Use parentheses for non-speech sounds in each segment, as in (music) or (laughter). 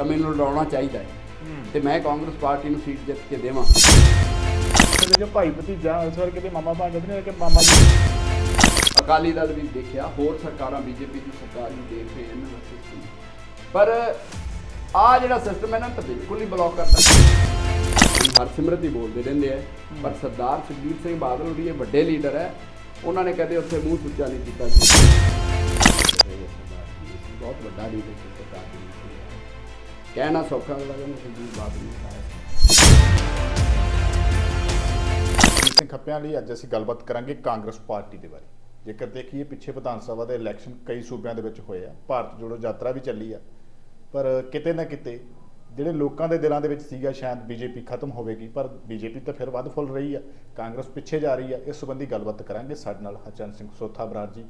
ਤਾਂ ਮੈਨੂੰ ਲੜਾਉਣਾ ਚਾਹੀਦਾ ਹੈ। ਤੇ ਮੈਂ ਕਾਂਗਰਸ ਪਾਰਟੀ ਨੂੰ ਸੀਟ ਜਿੱਤ ਕੇ ਦੇਵਾਂ। ਜੋ ਭਾਈ ਭਤੀਜਾ ਇਸ ਵਾਰ ਕਿਤੇ ਮਾਮਾ ਭਾਂਜਾ ਨਹੀਂ ਕਿ ਮਾਮਾ ਜੀ ਅਕਾਲੀ ਦਲ ਵੀ ਦੇਖਿਆ ਹੋਰ ਸਰਕਾਰਾਂ ਬੀਜੇਪੀ ਦੀ ਸਰਕਾਰ ਵੀ ਦੇਖ ਰਹੇ ਸਿਸਟਮ ਪਰ ਆ ਜਿਹੜਾ ਸਿਸਟਮ ਹੈ ਨਾ ਤਾਂ ਬਿਲਕੁਲ ਹੀ ਬਲੌਕ ਕਰਤਾ ਹਰਸਿਮਰਤ ਹੀ ਬੋਲਦੇ ਰਹਿੰਦੇ ਆ। ਪਰ ਸਰਦਾਰ ਸੁਖਬੀਰ ਸਿੰਘ ਬਾਦਲ ਵੀ ਇਹ ਵੱਡੇ ਲੀਡਰ ਹੈ। ਉਹਨਾਂ ਨੇ ਕਦੇ ਉੱਥੇ ਮੂੰਹ ਸੁੱਚਾ ਨਹੀਂ ਕੀਤਾ ਸੀ। ਬਹੁਤ ਵੱਡਾ ਲੀਡਰ ਸੀ। ਕਹਿਣਾ ਸੌਖਾ ਲੱਗਦਾ ਮੈਂ ਸੁਖਬੀਰ ਬਾਦਲ ਨੂੰ ਕਹਾਇਆ ਸਿੰਘ ਖੱਪਿਆਂ ਲਈ ਅੱਜ ਅਸੀਂ ਗੱਲਬਾਤ ਕਰਾਂਗੇ ਕਾਂਗਰਸ ਪਾਰਟੀ ਦੇ ਬਾਰੇ। ਜੇਕਰ ਦੇਖੀਏ, ਪਿੱਛੇ ਵਿਧਾਨ ਸਭਾ ਦੇ ਇਲੈਕਸ਼ਨ ਕਈ ਸੂਬਿਆਂ ਦੇ ਵਿੱਚ ਹੋਏ ਆ। ਭਾਰਤ ਜੋੜੋ ਯਾਤਰਾ ਵੀ ਚੱਲੀ ਆ। ਪਰ ਕਿਤੇ ਨਾ ਕਿਤੇ ਜਿਹੜੇ ਲੋਕਾਂ ਦੇ ਦਿਲਾਂ ਦੇ ਵਿੱਚ ਸੀਗਾ, ਸ਼ਾਇਦ ਬੀਜੇਪੀ ਖਤਮ ਹੋਵੇਗੀ, ਪਰ ਬੀਜੇਪੀ ਤਾਂ ਫਿਰ ਵੱਧ ਫੁੱਲ ਰਹੀ ਆ। ਕਾਂਗਰਸ ਪਿੱਛੇ ਜਾ ਰਹੀ ਆ। ਇਸ ਸੰਬੰਧੀ ਗੱਲਬਾਤ ਕਰਾਂਗੇ ਸਾਡੇ ਨਾਲ ਹਰਚੰਦ ਸਿੰਘ ਸੋਥਾ ਬਰਾੜ ਜੀ।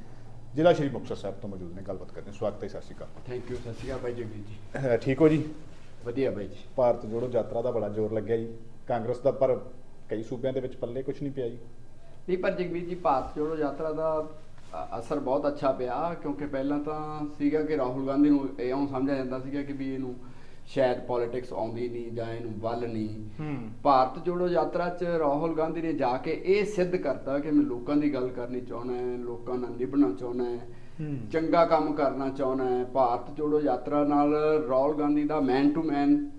ਜ਼ਿਲ੍ਹਾ ਸ਼੍ਰੀ ਮੁਕਤਸਰ ਸਾਹਿਬ ਤੋਂ ਮੌਜੂਦ ਨੇ। ਗੱਲਬਾਤ ਕਰਦੇ ਹਾਂ। ਸਵਾਗਤ ਹੈ ਸਤਿ ਸ਼੍ਰੀ ਅਕਾਲ। ਥੈਂਕ ਯੂ ਸਤਿ ਸ਼੍ਰੀ ਅਕਾਲ ਬਾਈ ਜਗਵੀਰ ਜੀ। ਅਹ ਠੀਕ ਹੋ ਜੀ? ਵਧੀਆ ਬਾਈ ਜੀ। ਭਾਰਤ ਜੋੜੋ ਯਾਤਰਾ ਦਾ ਬੜਾ ਜ਼ੋਰ ਲੱਗਿਆ ਜੀ। ਕਾਂਗਰਸ ਦਾ ਪਰ ਕਈ ਸੂਬਿਆਂ ਦੇ ਵਿੱਚ ਪੱਲੇ ਕੁਝ ਨਹੀਂ ਪਿਆ ਜੀ। ਨਹੀਂ ਪਰ ਜਗਵੀਰ ਜੀ ਭਾਰਤ ਜੋੜੋ ਯਾਤਰਾ ਦਾ ਅ- ਅਸਰ ਬਹੁਤ ਅੱਛਾ ਪਿਆ ਕਿਉਂਕਿ ਪਹਿਲਾਂ ਤਾਂ ਸੀਗਾ ਕਿ ਰਾਹੁਲ ਗਾਂਧੀ ਨੂੰ ਇਉਂ ਸਮਝਿਆ ਜਾਂਦਾ ਸੀਗਾ ਕਿ ਵੀ ਇਹਨੂੰ ਸ਼ਾਇਦ ਪੋਲਿਟਿਕਸ ਆਉਂਦੀ ਨਹੀਂ ਜਾਂ ਇਹਨੂੰ ਵੱਲ ਨਹੀਂ। ਭਾਰਤ ਜੋੜੋ ਯਾਤਰਾ 'ਚ ਰਾਹੁਲ ਗਾਂਧੀ ਨੇ ਜਾ ਕੇ ਇਹ ਸਿੱਧ ਕਰਤਾ ਕਿ ਮੈਂ ਲੋਕਾਂ ਦੀ ਗੱਲ ਕਰਨੀ ਚਾਹੁੰਦਾ ਹਾਂ ਲੋਕਾਂ ਨਾਲ ਨਿਭਣਾ ਚਾਹੁੰਦਾ ਹਾਂ ਚੰਗਾ ਕੰਮ ਕਰਨਾ ਚਾਹੁੰਦਾ ਹੈ। ਭਾਰਤ ਜੋੜੋ ਯਾਤਰਾ ਨਾਲ ਰਾਹੁਲ ਗਾਂਧੀ ਦਾ ਮੈਨ ਟੂ ਮੈਨ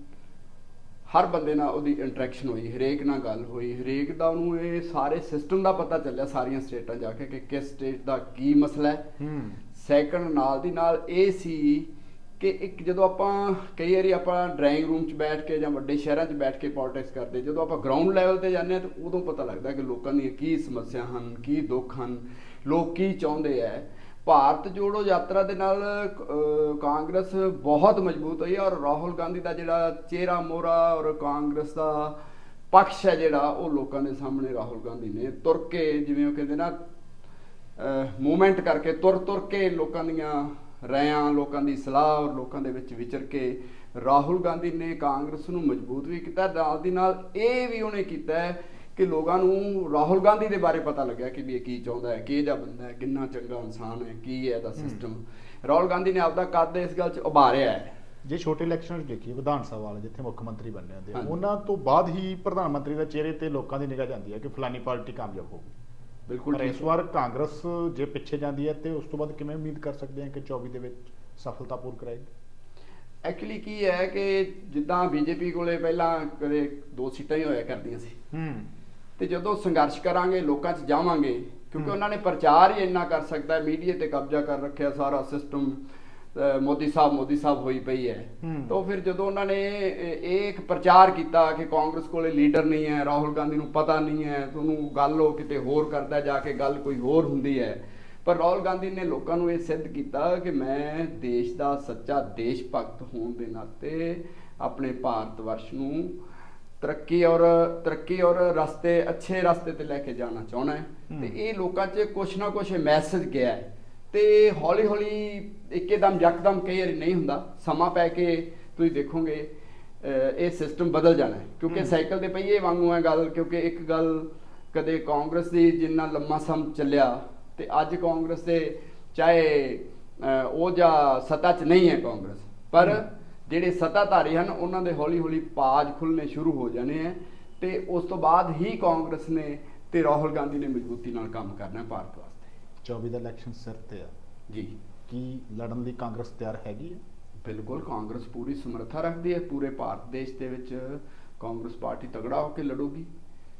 ਹਰ ਬੰਦੇ ਨਾਲ ਉਹਦੀ ਇੰਟਰੈਕਸ਼ਨ ਹੋਈ ਹਰੇਕ ਨਾਲ ਗੱਲ ਹੋਈ ਹਰੇਕ ਦਾ ਉਹਨੂੰ ਇਹ ਸਾਰੇ ਸਿਸਟਮ ਦਾ ਪਤਾ ਚੱਲਿਆ ਸਾਰੀਆਂ ਸਟੇਟਾਂ ਜਾ ਕੇ ਕਿ ਕਿਸ ਸਟੇਟ ਦਾ ਕੀ ਮਸਲਾ ਹੈ। ਹੂੰ। ਸੈਕੰਡ ਨਾਲ ਦੀ ਨਾਲ ਇਹ ਸੀ ਕਿ ਇੱਕ ਜਦੋਂ ਆਪਾਂ ਕਈ ਵਾਰੀ ਆਪਾਂ ਡਰਾਇੰਗ ਰੂਮ 'ਚ ਬੈਠ ਕੇ ਜਾਂ ਵੱਡੇ ਸ਼ਹਿਰਾਂ 'ਚ ਬੈਠ ਕੇ ਪੋਲਿਟਿਕਸ ਕਰਦੇ, ਜਦੋਂ ਆਪਾਂ ਗਰਾਊਂਡ ਲੈਵਲ ਤੇ ਜਾਂਦੇ ਹਾਂ ਤਾਂ ਉਦੋਂ ਪਤਾ ਲੱਗਦਾ ਕਿ ਲੋਕਾਂ ਦੀਆਂ ਕੀ ਸਮੱਸਿਆ ਹਨ, ਕੀ ਦੁੱਖ ਹਨ, ਲੋਕ ਕੀ ਚਾਹੁੰਦੇ ਐ ਭਾਰਤ ਜੋੜੋ ਯਾਤਰਾ ਦੇ ਨਾਲ ਕਾਂਗਰਸ ਬਹੁਤ ਮਜ਼ਬੂਤ ਹੋਈ ਹੈ ਔਰ ਰਾਹੁਲ ਗਾਂਧੀ ਦਾ ਜਿਹੜਾ ਚਿਹਰਾ ਮੋਹਰਾ ਔਰ ਕਾਂਗਰਸ ਦਾ ਪਕਸ਼ ਹੈ ਜਿਹੜਾ, ਉਹ ਲੋਕਾਂ ਦੇ ਸਾਹਮਣੇ ਰਾਹੁਲ ਗਾਂਧੀ ਨੇ ਤੁਰ ਕੇ ਜਿਵੇਂ ਉਹ ਕਹਿੰਦੇ ਨਾ ਮੂਵਮੈਂਟ ਕਰਕੇ ਤੁਰ ਤੁਰ ਕੇ ਲੋਕਾਂ ਦੀਆਂ ਰਾਇਆਂ ਲੋਕਾਂ ਦੀ ਸਲਾਹ ਔਰ ਲੋਕਾਂ ਦੇ ਵਿੱਚ ਵਿਚਰ ਕੇ ਰਾਹੁਲ ਗਾਂਧੀ ਨੇ ਕਾਂਗਰਸ ਨੂੰ ਮਜ਼ਬੂਤ ਵੀ ਕੀਤਾ ਨਾਲ ਦੀ ਨਾਲ ਇਹ ਵੀ ਉਹਨੇ ਕੀਤਾ ਹੈ ਕਿ ਲੋਕਾਂ ਨੂੰ ਰਾਹੁਲ ਗਾਂਧੀ ਦੇ ਬਾਰੇ ਪਤਾ ਲੱਗਿਆ ਕਿ ਵੀ ਇਹ ਕੀ ਚਾਹੁੰਦਾ ਹੈ ਕਿਹੋ ਜਿਹਾ ਬੰਦਾ ਹੈ ਕਿੰਨਾ ਚੰਗਾ ਇਨਸਾਨ ਹੈ ਕੀ ਹੈ ਇਹਦਾ ਸਿਸਟਮ ਰਾਹੁਲ ਗਾਂਧੀ ਨੇ ਆਪਦਾ ਕੱਦ ਇਸ ਗੱਲ 'ਚ ਉਭਾਰਿਆ ਹੈ। ਜੇ ਛੋਟੇ ਇਲੈਕਸ਼ਨ ਦੇਖੀਏ ਵਿਧਾਨ ਸਭਾ ਵਾਲੇ ਜਿੱਥੇ ਮੁੱਖ ਮੰਤਰੀ ਬਣਨੇ ਹੁੰਦੇ। ਉਹਨਾਂ ਤੋਂ ਬਾਅਦ ਹੀ ਪ੍ਰਧਾਨ ਮੰਤਰੀ ਦੇ ਚਿਹਰੇ ਤੇ ਲੋਕਾਂ ਦੀ ਨਿਗਾਹ ਜਾਂਦੀ ਹੈ ਕਿ ਫਲਾਨੀ ਪਾਰਟੀ ਕਾਮਯਾਬ ਹੋਊਗੀ। ਬਿਲਕੁਲ ਪਰ ਇਸ ਵਾਰ ਕਾਂਗਰਸ ਜੇ ਪਿੱਛੇ ਜਾਂਦੀ ਹੈ ਤੇ ਉਸ ਤੋਂ ਬਾਅਦ ਕਿਵੇਂ ਉਮੀਦ ਕਰ ਸਕਦੇ ਹਾਂ ਕਿ 24 ਦੇ ਵਿੱਚ ਸਫਲਤਾਪੂਰ ਕਰੇਗੀ ਐਕਚੁਅਲੀ ਕੀ ਹੈ ਕਿ ਜਿੱਦਾਂ ਬੀਜੇਪੀ ਕੋਲੇ ਪਹਿਲਾਂ ਕਦੇ ਦੋ ਸੀਟਾਂ ਹੀ ਹੋਇਆ ਕਰਦੀਆਂ ਸੀ। ਹੂੰ। ਤੇ ਜਦੋਂ ਸੰਘਰਸ਼ ਕਰਾਂਗੇ ਲੋਕਾਂ 'ਚ ਜਾਵਾਂਗੇ ਕਿਉਂਕਿ। ਉਹਨਾਂ ਨੇ ਪ੍ਰਚਾਰ ਹੀ ਇੰਨਾ ਕਰ ਸਕਦਾ ਹੈ ਮੀਡੀਆ ਤੇ ਕਬਜ਼ਾ ਕਰ ਰੱਖਿਆ ਸਾਰਾ ਸਿਸਟਮ ਮੋਦੀ ਸਾਹਿਬ ਮੋਦੀ ਸਾਹਿਬ ਹੋਈ ਪਈ ਹੈ। ਤਾਂ ਫਿਰ ਜਦੋਂ ਉਹਨਾਂ ਨੇ ਇਹ ਇੱਕ ਪ੍ਰਚਾਰ ਕੀਤਾ ਕਿ ਕਾਂਗਰਸ ਕੋਲੇ ਲੀਡਰ ਨਹੀਂ ਹੈ ਰਾਹੁਲ ਗਾਂਧੀ ਨੂੰ ਪਤਾ ਨਹੀਂ ਹੈ ਤੁਹਾਨੂੰ ਗੱਲ ਉਹ ਕਿਤੇ ਹੋਰ ਕਰਦਾ ਜਾ ਕੇ ਗੱਲ ਕੋਈ ਹੋਰ ਹੁੰਦੀ ਹੈ ਪਰ ਰਾਹੁਲ ਗਾਂਧੀ ਨੇ ਲੋਕਾਂ ਨੂੰ ਇਹ ਸਿੱਧ ਕੀਤਾ ਕਿ ਮੈਂ ਦੇਸ਼ ਦਾ ਸੱਚਾ ਦੇਸ਼ ਭਗਤ ਹੋਣ ਦੇ ਨਾਤੇ ਆਪਣੇ ਭਾਰਤ ਵਰਸ਼ ਨੂੰ ਤਰੱਕੀ ਔਰ ਤਰੱਕੀ ਔਰ ਰਸਤੇ ਅੱਛੇ ਰਸਤੇ ਤੇ ਲੈ ਕੇ ਜਾਣਾ ਚਾਹੁੰਦਾ ਹੈ। ਤੇ ਇਹ ਲੋਕਾਂ 'ਚ ਕੁਛ ਨਾ ਕੁਛ ਮੈਸੇਜ ਗਿਆ ਹੈ ਤੇ ਹੌਲੀ ਹੌਲੀ ਇੱਕਦਮ ਯਕਦਮ ਕਈ ਵਾਰੀ ਨਹੀਂ ਹੁੰਦਾ ਸਮਾਂ ਪੈ ਕੇ ਤੁਸੀਂ ਦੇਖੋਗੇ ਇਹ ਸਿਸਟਮ ਬਦਲ ਜਾਣਾ ਹੈ ਕਿਉਂਕਿ। ਸਾਈਕਲ ਦੇ ਪਹੀਏ ਵਾਂਗੂ ਹੈ ਗੱਲ ਕਿਉਂਕਿ ਇੱਕ ਗੱਲ ਕਦੇ ਕਾਂਗਰਸ ਦੀ ਜਿੰਨਾ ਲੰਮਾ ਸਮ ਚੱਲਿਆ ਤੇ ਅੱਜ ਕਾਂਗਰਸ ਦੇ ਚਾਹੇ ਉਹ ਜਾਂ ਸੱਤਾ 'ਚ ਨਹੀਂ ਹੈ ਕਾਂਗਰਸ ਪਰ। ਜਿਹੜੇ ਸੱਤਾਧਾਰੀ ਹਨ ਉਹਨਾਂ ਦੇ ਹੌਲੀ ਹੌਲੀ ਪਾਜ ਖੁੱਲਨੇ ਸ਼ੁਰੂ ਹੋ ਜਾਣੇ ਹੈ ਤੇ ਉਸ ਤੋਂ ਬਾਅਦ ਹੀ ਕਾਂਗਰਸ ਨੇ ਤੇ ਰਾਹੁਲ ਗਾਂਧੀ ਨੇ ਮਜ਼ਬੂਤੀ ਨਾਲ ਕੰਮ ਕਰਨਾ ਹੈ ਭਾਰਤ 24 ਦਾ ਇਲੈਕਸ਼ਨ ਸਿਰ ਤੇ ਆ। ਜੀ। ਕੀ ਲੜਨ ਲਈ ਕਾਂਗਰਸ ਤਿਆਰ ਹੈਗੀ ਹੈ ਬਿਲਕੁਲ ਕਾਂਗਰਸ ਪੂਰੀ ਸਮਰੱਥਾ ਰੱਖਦੀ ਹੈ। ਪੂਰੇ ਭਾਰਤ ਦੇਸ਼ ਦੇ ਵਿੱਚ ਕਾਂਗਰਸ ਪਾਰਟੀ ਤਗੜਾ ਹੋ ਕੇ ਲੜੂਗੀ।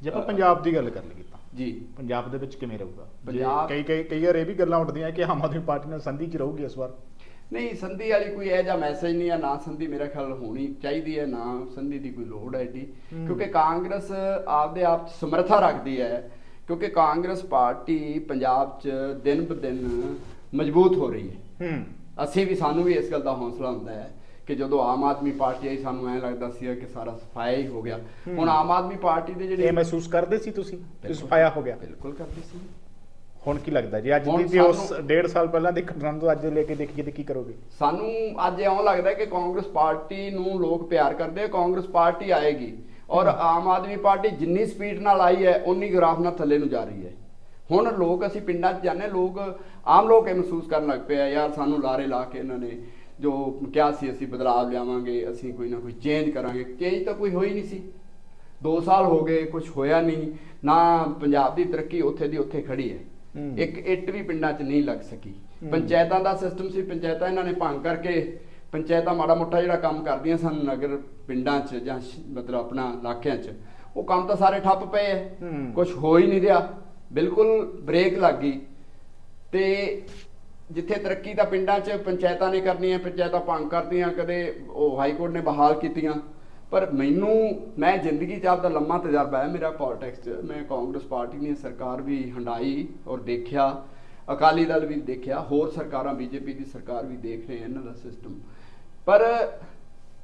ਜੇ ਆਪਾਂ ਪੰਜਾਬ ਦੀ ਗੱਲ ਕਰ ਲਈਏ ਤਾਂ। ਜੀ। ਪੰਜਾਬ ਦੇ ਵਿੱਚ ਕਿਵੇਂ ਰਹੂਗਾ? ਜੇ ਪੰਜਾਬ- ਕਈ ਕਈ ਕਈ ਵਾਰ ਇਹ ਵੀ ਗੱਲਾਂ ਉੱਠਦੀਆਂ ਕਿ ਆਮ ਆਦਮੀ ਪਾਰਟੀ ਨਾਲ ਸੰਧੀ 'ਚ ਰਹੂਗੀ ਇਸ ਵਾਰ। ਨਹੀਂ ਸੰਧੀ ਵਾਲੀ ਕੋਈ ਇਹ ਜਿਹਾ ਮੈਸੇਜ ਨਹੀਂ ਆ। ਨਾ ਸੰਧੀ ਮੇਰਾ ਖਿਆਲ ਹੋਣੀ ਚਾਹੀਦੀ ਹੈ ਨਾ ਸੰਧੀ ਦੀ ਕੋਈ ਲੋੜ ਹੈ ਏਡੀ। ਕਿਉਂਕਿ ਕਾਂਗਰਸ ਆਪਦੇ ਆਪ ਸਮਰੱਥਾ ਰੱਖਦੀ ਹੈ। ਕਿਉਂਕਿ ਕਾਂਗਰਸ ਪਾਰਟੀ ਪੰਜਾਬ 'ਚ ਦਿਨ ਬ ਦਿਨ ਮਜ਼ਬੂਤ ਹੋ ਰਹੀ ਹੈ। ਹੂੰ। ਅਸੀਂ ਵੀ ਸਾਨੂੰ ਵੀ ਇਸ ਗੱਲ ਦਾ ਹੌਸਲਾ ਹੁੰਦਾ ਹੈ ਕਿ ਜਦੋਂ ਆਮ ਆਦਮੀ ਪਾਰਟੀ ਆਈ ਸਾਨੂੰ ਐਂ ਲੱਗਦਾ ਸੀ ਕਿ ਸਾਰਾ ਸਫਾਇਆ ਹੀ ਹੋ ਗਿਆ। ਹੁਣ ਆਮ ਆਦਮੀ ਪਾਰਟੀ ਦੇ ਜਿਹੜੇ ਇਹ ਮਹਿਸੂਸ ਕਰਦੇ ਸੀ ਤੁਸੀਂ? ਕਿ। ਸਫਾਇਆ ਹੋ ਗਿਆ? ਬਿਲਕੁਲ ਕਰਦੇ ਸੀ। ਹੁਣ ਕੀ ਲੱਗਦਾ ਜੀ? ਅੱਜ ਦੀ ਉਸ ਸਾਨੂੰ- ਡੇਢ ਸਾਲ ਪਹਿਲਾਂ ਦੀ ਘਟਨਾ ਤੋਂ ਅੱਜ ਲੈ ਕੇ ਦੇਖੀਏ ਤੇ ਕੀ ਕਰੋਗੇ? ਸਾਨੂੰ ਅੱਜ ਇਉਂ ਲੱਗਦਾ ਕਿ ਕਾਂਗਰਸ ਪਾਰਟੀ ਨੂੰ ਲੋਕ ਪਿਆਰ ਕਰਦੇ ਆ ਕਾਂਗਰਸ ਪਾਰਟੀ ਆਏਗੀ। ਔਰ। ਆਮ ਆਦਮੀ ਪਾਰਟੀ ਜਿੰਨੀ ਸਪੀਡ ਨਾਲ ਆਈ ਹੈ ਉਨੀ ਗ੍ਰਾਫ ਨਾਲ ਥੱਲੇ ਨੂੰ ਜਾ ਰਹੀ ਹੈ ਹੁਣ ਲੋਕ ਅਸੀਂ ਪਿੰਡਾਂ 'ਚ ਜਾਂਦੇ ਲੋਕ ਆਮ ਲੋਕ ਇਹ ਮਹਿਸੂਸ ਕਰਨ ਲੱਗ ਪਏ ਆ ਯਾਰ ਸਾਨੂੰ ਲਾਰੇ ਲਾ ਕੇ ਇਹਨਾਂ ਨੇ ਜੋ ਕਿਹਾ ਸੀ ਅਸੀਂ ਬਦਲਾਅ ਲਿਆਵਾਂਗੇ ਅਸੀਂ ਕੋਈ ਨਾ ਕੋਈ ਚੇਂਜ ਕਰਾਂਗੇ ਚੇਂਜ ਤਾਂ ਕੋਈ ਹੋਈ ਨਹੀਂ ਸੀ 2 ਸਾਲ ਹੋ ਗਏ ਕੁਝ ਹੋਇਆ ਨਹੀਂ ਨਾ ਪੰਜਾਬ ਦੀ ਤਰੱਕੀ ਉੱਥੇ ਦੀ ਉੱਥੇ ਖੜੀ ਹੈ। ਇੱਕ ਇੱਟ ਵੀ ਪਿੰਡਾਂ 'ਚ ਨਹੀਂ ਲੱਗ ਸਕੀ। ਪੰਚਾਇਤਾਂ ਦਾ ਸਿਸਟਮ ਸੀ ਪੰਚਾਇਤਾਂ ਇਹਨਾਂ ਨੇ ਭੰਗ ਕਰਕੇ ਪੰਚਾਇਤਾਂ ਮਾੜਾ ਮੋਟਾ ਜਿਹੜਾ ਕੰਮ ਕਰਦੀਆਂ ਸਨ ਨਗਰ ਪਿੰਡਾਂ 'ਚ ਜਾਂ ਸ਼- ਮਤਲਬ ਆਪਣਾ ਇਲਾਕਿਆਂ 'ਚ ਉਹ ਕੰਮ ਤਾਂ ਸਾਰੇ ਠੱਪ ਪਏ ਐ। ਹੂੰ। ਕੁਝ ਹੋ ਹੀ ਨਹੀਂ ਰਿਹਾ। ਬਿਲਕੁਲ ਬ੍ਰੇਕ ਲੱਗ ਗਈ। ਤੇ ਜਿੱਥੇ ਤਰੱਕੀ ਤਾਂ ਪਿੰਡਾਂ 'ਚ ਪੰਚਾਇਤਾਂ ਨੇ ਕਰਨੀ ਹੈ ਪੰਚਾਇਤਾਂ ਭੰਗ ਕਰਦੀਆਂ ਕਦੇ ਉਹ ਹਾਈ ਕੋਰਟ ਨੇ ਬਹਾਲ ਕੀਤੀਆਂ। ਪਰ ਮੈਨੂੰ ਮੈਂ ਜ਼ਿੰਦਗੀ 'ਚ ਆਪਦਾ ਲੰਮਾ ਤਜਰਬਾ ਹੈ ਮੇਰਾ ਪੋਲਿਟਿਕਸ 'ਚ। ਮੈਂ ਕਾਂਗਰਸ ਪਾਰਟੀ ਨੇ ਸਰਕਾਰ ਵੀ ਹੰਡਾਈ ਔਰ ਦੇਖਿਆ ਅਕਾਲੀ ਦਲ ਵੀ ਦੇਖਿਆ ਹੋਰ ਸਰਕਾਰਾਂ ਬੀਜੇਪੀ ਦੀ ਸਰਕਾਰ ਵੀ ਦੇਖ ਰਹੇ ਇਹਨਾਂ ਦਾ ਸਿਸਟਮ ਪਰ